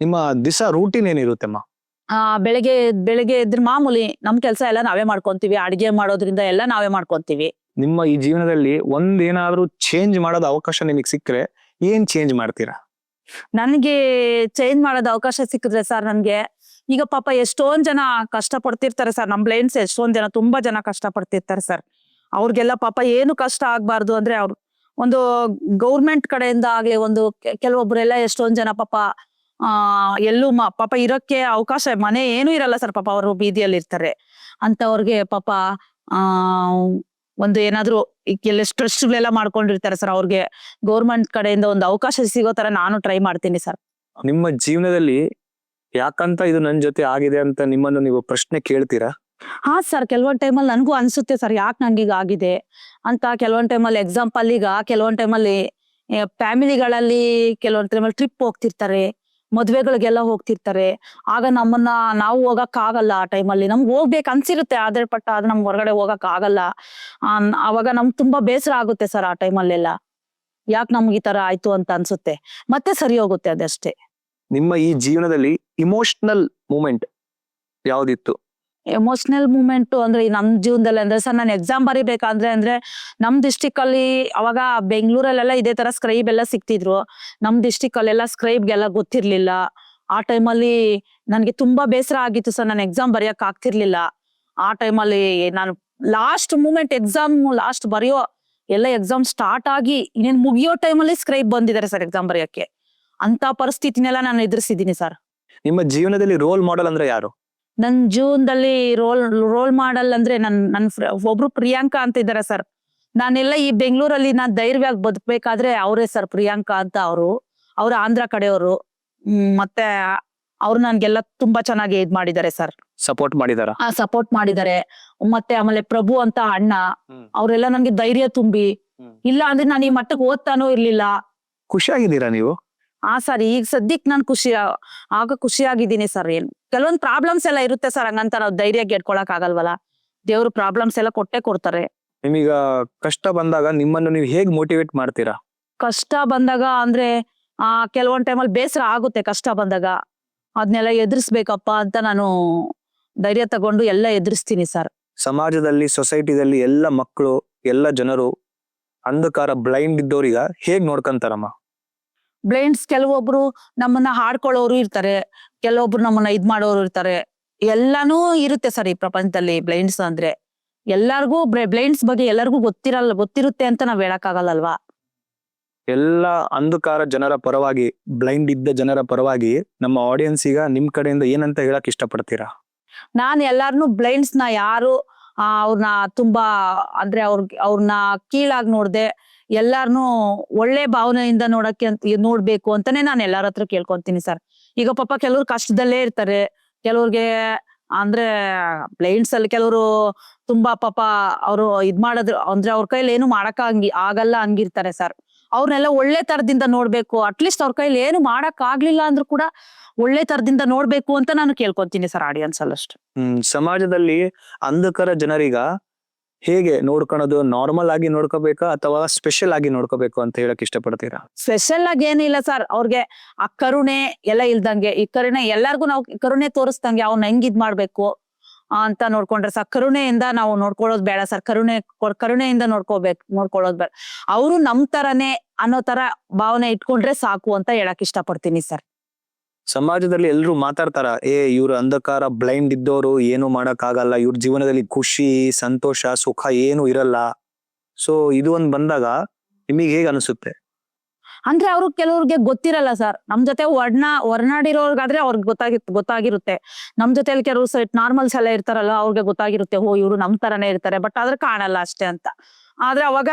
ನಿಮ್ಮ ದಿಸ ರೂಟೀನ್ ಏನಿರುತ್ತೆಮ್ಮ ಆ ಬೆಳಗ್ಗೆ ಬೆಳಗ್ಗೆ ಎದ್ರ ಮಾಮೂಲಿ ನಮ್ ಕೆಲಸ ಎಲ್ಲ ನಾವೇ ಮಾಡ್ಕೊಂತೀವಿ. ಅಡಿಗೆ ಮಾಡೋದ್ರಿಂದ ಎಲ್ಲ ನಾವೇ ಮಾಡ್ಕೊಂತೀವಿ. ನಿಮ್ಮ ಈ ಜೀವನದಲ್ಲಿ ಒಂದೇನಾದ್ರೂ ಚೇಂಜ್ ಮಾಡೋದು ಅವಕಾಶ ನಿಮಗೆ ಸಿಕ್ಕರೆ ಏನ್ ಚೇಂಜ್ ಮಾಡ್ತೀರಾ? ನನಗೆ ಚೇಂಜ್ ಮಾಡೋದ ಅವಕಾಶ ಸಿಕ್ಕಿದ್ರೆ ಸರ್ ನನ್ಗೆ, ಈಗ ಪಾಪ ಎಷ್ಟೊಂದ್ ಜನ ಕಷ್ಟ ಪಡ್ತಿರ್ತಾರೆ ಸರ್ ನಮ್ ಲೈನ್ಸ್ ಎಷ್ಟೊಂದ್ ಜನ, ತುಂಬಾ ಜನ ಕಷ್ಟ ಪಡ್ತಿರ್ತಾರೆ ಸರ್ ಅವ್ರಿಗೆಲ್ಲ ಪಾಪ ಏನು ಕಷ್ಟ ಆಗ್ಬಾರ್ದು ಅಂದ್ರೆ ಅವ್ರು, ಒಂದು ಗೌರ್ಮೆಂಟ್ ಕಡೆಯಿಂದ ಆಗ್ಲಿ, ಒಂದು ಕೆಲವೊಬ್ರೆಲ್ಲ ಎಷ್ಟೊಂದ್ ಜನ ಪಾಪ, ಆ, ಎಲ್ಲೂ ಪಾಪ ಇರೋಕ್ಕೆ ಅವಕಾಶ, ಮನೆ ಏನು ಇರಲ್ಲ ಸರ್ ಪಾಪ, ಅವರು ಬೀದಿಯಲ್ಲಿ ಇರ್ತಾರೆ ಅಂತವ್ರಿಗೆ ಪಾಪ, ಆ ಒಂದು ಏನಾದ್ರು ಎಲ್ಲ ಸ್ಟ್ರೆಸ್ ಎಲ್ಲ ಮಾಡ್ಕೊಂಡಿರ್ತಾರೆ ಸರ್ ಅವ್ರಿಗೆ ಗೌರ್ಮೆಂಟ್ ಕಡೆಯಿಂದ ಒಂದು ಅವಕಾಶ ಸಿಗೋ ತರ ನಾನು ಟ್ರೈ ಮಾಡ್ತೀನಿ ಸರ್ ನಿಮ್ಮ ಜೀವನದಲ್ಲಿ ಯಾಕಂತ ಇದು ನನ್ ಜೊತೆ ಆಗಿದೆ ಅಂತ ನಿಮ್ಮನ್ನು ನೀವು ಪ್ರಶ್ನೆ ಕೇಳ್ತೀರಾ? ಹಾ ಸರ್ ಕೆಲವೊಂದ್ ಟೈಮಲ್ಲಿ ನನಗೂ ಅನ್ಸುತ್ತೆ ಸರ್ ಯಾಕೆ ನಂಗೆ ಈಗ ಆಗಿದೆ ಅಂತ. ಕೆಲವೊಂದ್ ಟೈಮಲ್ಲಿ ಎಕ್ಸಾಂಪಲ್ ಈಗ ಕೆಲವೊಂದ್ ಟೈಮಲ್ಲಿ ಫ್ಯಾಮಿಲಿಗಳಲ್ಲಿ ಕೆಲವೊಂದ್ ಟೈಮಲ್ಲಿ ಟ್ರಿಪ್ ಹೋಗ್ತಿರ್ತಾರೆ. ಮದ್ವೆಗಳಿಗೆಲ್ಲ ಹೋಗ್ತಿರ್ತಾರೆ. ಆಗ ನಮ್ಮನ್ನ ನಾವು ಹೋಗಕ್ ಆಗಲ್ಲ ಆ ಟೈಮಲ್ಲಿ ನಮ್ಗೆ ಹೋಗ್ಬೇಕು ಅನ್ಸಿರುತ್ತೆ, ಆದ್ರೆ ಪಟ್ಟ ಆದ್ರೆ ನಮ್ಗೆ ಹೊರಗಡೆ ಹೋಗಕ್ ಆಗಲ್ಲ. ಅವಾಗ ನಮ್ಗೆ ತುಂಬಾ ಬೇಸರ ಆಗುತ್ತೆ ಸರ್ ಆ ಟೈಮಲ್ಲೆಲ್ಲ ಯಾಕೆ ನಮ್ಗೆ ಈ ತರ ಆಯ್ತು ಅಂತ ಅನ್ಸುತ್ತೆ. ಮತ್ತೆ ಸರಿ ಹೋಗುತ್ತೆ ಅದಷ್ಟೇ. ನಿಮ್ಮ ಈ ಜೀವನದಲ್ಲಿ ಇಮೋಷನಲ್ ಮೂಮೆಂಟ್ ಯಾವ್ದಿತ್ತು? ಎಮೋಷನಲ್ ಮೂಮೆಂಟ್ ಅಂದ್ರೆ ನಮ್ ಜೀವನದಲ್ಲಿ ಅಂದ್ರೆ ಸರ್ ನಾನು ಎಕ್ಸಾಮ್ ಬರಿಬೇಕಂದ್ರೆ ಅಂದ್ರೆ ನಮ್ ಡಿಸ್ಟಿಕ್ ಅಲ್ಲಿ ಅವಾಗ ಬೆಂಗಳೂರಲ್ಲೆಲ್ಲ ಇದೇ ತರ ಸ್ಕ್ರೈಬ್ ಎಲ್ಲ ಸಿಕ್ತಿದ್ರು. ನಮ್ ಡಿಸ್ಟಿಕ್ ಅಲ್ಲೆಲ್ಲ ಸ್ಕ್ರೈಬ್ಗೆಲ್ಲ ಗೊತ್ತಿರ್ಲಿಲ್ಲ. ಆ ಟೈಮಲ್ಲಿ ನನ್ಗೆ ತುಂಬಾ ಬೇಸರ ಆಗಿತ್ತು ಸರ್ ನಾನು ಎಕ್ಸಾಮ್ ಬರೆಯಕ್ ಆಗ್ತಿರ್ಲಿಲ್ಲ. ಆ ಟೈಮಲ್ಲಿ ನಾನು ಲಾಸ್ಟ್ ಮೂಮೆಂಟ್ ಎಕ್ಸಾಮ್ ಲಾಸ್ಟ್ ಬರೆಯೋ ಎಲ್ಲ ಎಕ್ಸಾಮ್ ಸ್ಟಾರ್ಟ್ ಆಗಿ ಇನ್ನೇನ್ ಮುಗಿಯೋ ಟೈಮಲ್ಲಿ ಸ್ಕ್ರೈಬ್ ಬಂದಿದ್ದಾರೆ ಸರ್ ಎಕ್ಸಾಮ್ ಬರೆಯಕ್ಕೆ. ಅಂತ ಪರಿಸ್ಥಿತಿನೆಲ್ಲ ನಾನು ಎದುರಿಸಿದ್ದೀನಿ ಸರ್. ನಿಮ್ಮ ಜೀವನದಲ್ಲಿ ರೋಲ್ ಮಾಡೆಲ್ ಅಂದ್ರೆ ಯಾರು? ನನ್ ಜೀವನದಲ್ಲಿ ರೋಲ್ ರೋಲ್ ಮಾಡಲ್ ಅಂದ್ರೆ ನನ್ ನನ್ ಒಬ್ರು ಪ್ರಿಯಾಂಕಾ ಅಂತ ಇದಾರೆ ಸರ್. ನಾನೆಲ್ಲ ಈ ಬೆಂಗಳೂರಲ್ಲಿ ನಾನ್ ಧೈರ್ಯವಾಗಿ ಬದುಕ್ಬೇಕಾದ್ರೆ ಅವರೇ ಸರ್ ಪ್ರಿಯಾಂಕಾ ಅಂತ ಅವರು. ಅವ್ರ ಆಂಧ್ರ ಕಡೆಯವರು. ಮತ್ತೆ ಅವ್ರು ನನ್ಗೆಲ್ಲ ತುಂಬಾ ಚೆನ್ನಾಗಿ ಇದ್ ಮಾಡಿದ್ದಾರೆ ಸರ್. ಸಪೋರ್ಟ್ ಮಾಡಿದಾರ? ಆ ಸಪೋರ್ಟ್ ಮಾಡಿದ್ದಾರೆ. ಮತ್ತೆ ಆಮೇಲೆ ಪ್ರಭು ಅಂತ ಅಣ್ಣ. ಅವರೆಲ್ಲ ನನ್ಗೆ ಧೈರ್ಯ ತುಂಬಿ. ಇಲ್ಲ ಅಂದ್ರೆ ನಾನು ಈ ಮಟ್ಟಕ್ಕೆ ಓದ್ತಾನೂ ಇರ್ಲಿಲ್ಲ. ಖುಷಿಯಾಗಿದ್ದೀರಾ ನೀವು? ಆ ಸರ್ ಈಗ ಸದ್ಯಕ್ಕೆ ನಾನು ಖುಷಿ ಆಗ ಖುಷಿಯಾಗಿದ್ದೀನಿ ಸರ್ ಏನು. ಕೆಲವೊಂದ್ ಪ್ರಾಬ್ಲಮ್ಸ್ ಎಲ್ಲ ಇರುತ್ತೆ ಸರ್ ಹಂಗಂತ ನಾವು ಧೈರ್ಯ ಗೆಡ್ಕೊಳಕ್ ಆಗಲ್ವಲ್ಲ. ದೇವ್ರು ಪ್ರಾಬ್ಲಮ್ಸ್ ಎಲ್ಲ ಕೊಟ್ಟೆ ಕೊಡ್ತಾರೆ. ನಿಮೀಗ ಕಷ್ಟ ಬಂದಾಗ ನಿಮ್ಮನ್ನು ನೀವು ಹೇಗ್ ಮೋಟಿವೇಟ್ ಮಾಡ್ತೀರಾ? ಕಷ್ಟ ಬಂದಾಗ ಅಂದ್ರೆ ಆ ಕೆಲವೊಂದ್ ಟೈಮಲ್ಲಿ ಬೇಸರ ಆಗುತ್ತೆ ಕಷ್ಟ ಬಂದಾಗ. ಅದನ್ನೆಲ್ಲ ಎದುರಿಸ್ಬೇಕಪ್ಪ ಅಂತ ನಾನು ಧೈರ್ಯ ತಗೊಂಡು ಎಲ್ಲ ಎದುರಿಸ್ತೀನಿ ಸರ್. ಸಮಾಜದಲ್ಲಿ ಸೊಸೈಟಿದಲ್ಲಿ ಎಲ್ಲ ಮಕ್ಕಳು ಎಲ್ಲ ಜನರು ಅಂಧಕಾರ ಬ್ಲೈಂಡ್ ಇದ್ದವ್ರೀಗ ಹೇಗ್ ನೋಡ್ಕಂತಾರಮ್ಮ? ಬ್ಲೈಂಡ್ಸ್ ಕೆಲವೊಬ್ರು ನಮ್ಮನ್ನ ಹಾಡ್ಕೊಳ್ಳೋರು ಇರ್ತಾರೆ ಕೆಲವೊಬ್ರು ನಮ್ಮನ್ನ ಇದ್ ಮಾಡೋರು ಇರ್ತಾರೆ. ಎಲ್ಲಾನು ಇರುತ್ತೆ ಸರ್ ಈ ಪ್ರಪಂಚದಲ್ಲಿ ಬ್ಲೈಂಡ್ಸ್ ಅಂದ್ರೆ. ಎಲ್ಲಾರ್ಗೂ ಬ್ಲೈಂಡ್ಸ್ ಬಗ್ಗೆ ಎಲ್ಲರಿಗೂ ಗೊತ್ತಿರಲ್ಲ ಗೊತ್ತಿರುತ್ತೆ ಅಂತ ನಾವ್ ಹೇಳಕ್ಕಾಗಲ್ಲಲ್ವಾ? ಎಲ್ಲ ಅಂಧಕಾರ ಜನರ ಪರವಾಗಿ ಬ್ಲೈಂಡ್ ಇದ್ದ ಜನರ ಪರವಾಗಿ ನಮ್ಮ ಆಡಿಯನ್ಸ್ ಈಗ ನಿಮ್ ಕಡೆಯಿಂದ ಏನಂತ ಹೇಳಕ್ ಇಷ್ಟಪಡ್ತೀರಾ? ನಾನ್ ಎಲ್ಲಾರ್ನು ಬ್ಲೈಂಡ್ಸ್ನ ಯಾರು ಅವ್ರನ್ನ ತುಂಬಾ ಅಂದ್ರೆ ಅವ್ರ ಅವ್ರನ್ನ ಕೀಳಾಗಿ ನೋಡ್ದೆ ಎಲ್ಲಾರ್ನು ಒಳ್ಳೆ ಭಾವನೆಯಿಂದ ನೋಡಕ್ಕೆ ಅಂತ ನೋಡ್ಬೇಕು ಅಂತಾನೆ ನಾನು ಎಲ್ಲಾರ ಹತ್ರ ಕೇಳ್ಕೊಂತೀನಿ ಸರ್. ಈಗ ಪಾಪ ಕೆಲವ್ರು ಕಷ್ಟದಲ್ಲೇ ಇರ್ತಾರೆ. ಕೆಲವ್ರಿಗೆ ಅಂದ್ರೆ ಬ್ಲೈಂಡ್ಸ್ ಅಲ್ಲಿ ಕೆಲವರು ತುಂಬಾ ಪಾಪ ಅವರು ಇದ್ ಮಾಡೋದ್ರು ಅಂದ್ರೆ ಅವ್ರ ಕೈಲಿ ಏನು ಮಾಡಕ್ ಹಂಗಿ ಆಗಲ್ಲ ಹಂಗಿರ್ತಾರೆ ಸರ್. ಅವ್ರನ್ನೆಲ್ಲ ಒಳ್ಳೆ ತರದಿಂದ ನೋಡ್ಬೇಕು. ಅಟ್ಲೀಸ್ಟ್ ಅವ್ರ ಕೈಲಿ ಏನು ಮಾಡಕ್ ಆಗ್ಲಿಲ್ಲ ಅಂದ್ರೂ ಕೂಡ ಒಳ್ಳೆ ತರದಿಂದ ನೋಡ್ಬೇಕು ಅಂತ ನಾನು ಕೇಳ್ಕೊಂತೀನಿ ಸರ್ ಆಡಿಯನ್ಸ್ ಅಲ್ಲಷ್ಟು ಹ್ಮ್, ಸಮಾಜದಲ್ಲಿ ಅಂಧಕರ ಜನರೀಗ ಹೇಗೆ ನೋಡ್ಕೊಳೋದು? ನಾರ್ಮಲ್ ಆಗಿ ನೋಡ್ಕೋಬೇಕಾ? ಅಥವಾ ಸ್ಪೆಷಲ್ ಆಗಿ ನೋಡ್ಕೋಬೇಕು ಅಂತ ಹೇಳಕ್ ಇಷ್ಟಪಡ್ತೀರಾ? ಸ್ಪೆಷಲ್ ಆಗಿ ಏನಿಲ್ಲ ಸರ್ ಅವ್ರಿಗೆ ಆ ಕರುಣೆ ಎಲ್ಲ ಇಲ್ದಂಗೆ, ಈ ಕರುಣೆ ಎಲ್ಲಾರ್ಗು ನಾವು ಕರುಣೆ ತೋರಿಸ್ದಂಗೆ ಅವ್ನ ಹೆಂಗ್ ಇದ್ ಮಾಡ್ಬೇಕು ಅಂತ ನೋಡ್ಕೊಂಡ್ರೆ ಸರ್ ಕರುಣೆಯಿಂದ ನಾವು ನೋಡ್ಕೊಳ್ಳೋದು ಬೇಡ ಸರ್ ಕರುಣೆ ಕರುಣೆಯಿಂದ ನೋಡ್ಕೋಬೇಕು, ನೋಡ್ಕೊಳ್ಳೋದು ಬೇಡ. ಅವರು ನಮ್ ತರನೇ ಅನ್ನೋ ತರ ಭಾವನೆ ಇಟ್ಕೊಂಡ್ರೆ ಸಾಕು ಅಂತ ಹೇಳಕ್ ಇಷ್ಟಪಡ್ತೀನಿ ಸರ್ ಸಮಾಜದಲ್ಲಿ ಎಲ್ರು ಮಾತಾಡ್ತಾರ, ಏ, ಇವ್ರ ಅಂಧಕಾರ ಬ್ಲೈಂಡ್ ಇದ್ದವರು ಏನು ಮಾಡಕ್ ಆಗಲ್ಲ ಇವ್ರ ಜೀವನದಲ್ಲಿ ಖುಷಿ, ಸಂತೋಷ, ಸುಖ ಏನು ಇರಲ್ಲ. ಸೊ, ಇದು ಒಂದ್ ಬಂದಾಗ ನಿಮಗೆ ಹೇಗ್ ಅನಿಸುತ್ತೆ? ಅಂದ್ರೆ ಅವ್ರು ಕೆಲವ್ರಿಗೆ ಗೊತ್ತಿರಲ್ಲ ಸರ್. ನಮ್ ಜೊತೆ ವರ್ಣ ಹೊರ್ನಾಡಿರೋರ್ಗಾದ್ರೆ ಅವ್ರಿಗೆ ಗೊತ್ತಾಗಿ, ಗೊತ್ತಾಗಿರುತ್ತೆ. ನಮ್ ಜೊತೆಲಿ ಕೆಲವ್ರು ಸೈಟ್ ನಾರ್ಮಲ್ಸ್ ಎಲ್ಲ ಇರ್ತಾರಲ್ಲ, ಅವ್ರಿಗೆ ಗೊತ್ತಾಗಿರುತ್ತೆ, ಓ, ಇವ್ರು ನಮ್ ತರನೇ ಇರ್ತಾರೆ. ಬಟ್ ಆದ್ರೆ ಕಾಣಲ್ಲ ಅಷ್ಟೇ ಅಂತ. ಆದ್ರೆ ಅವಾಗ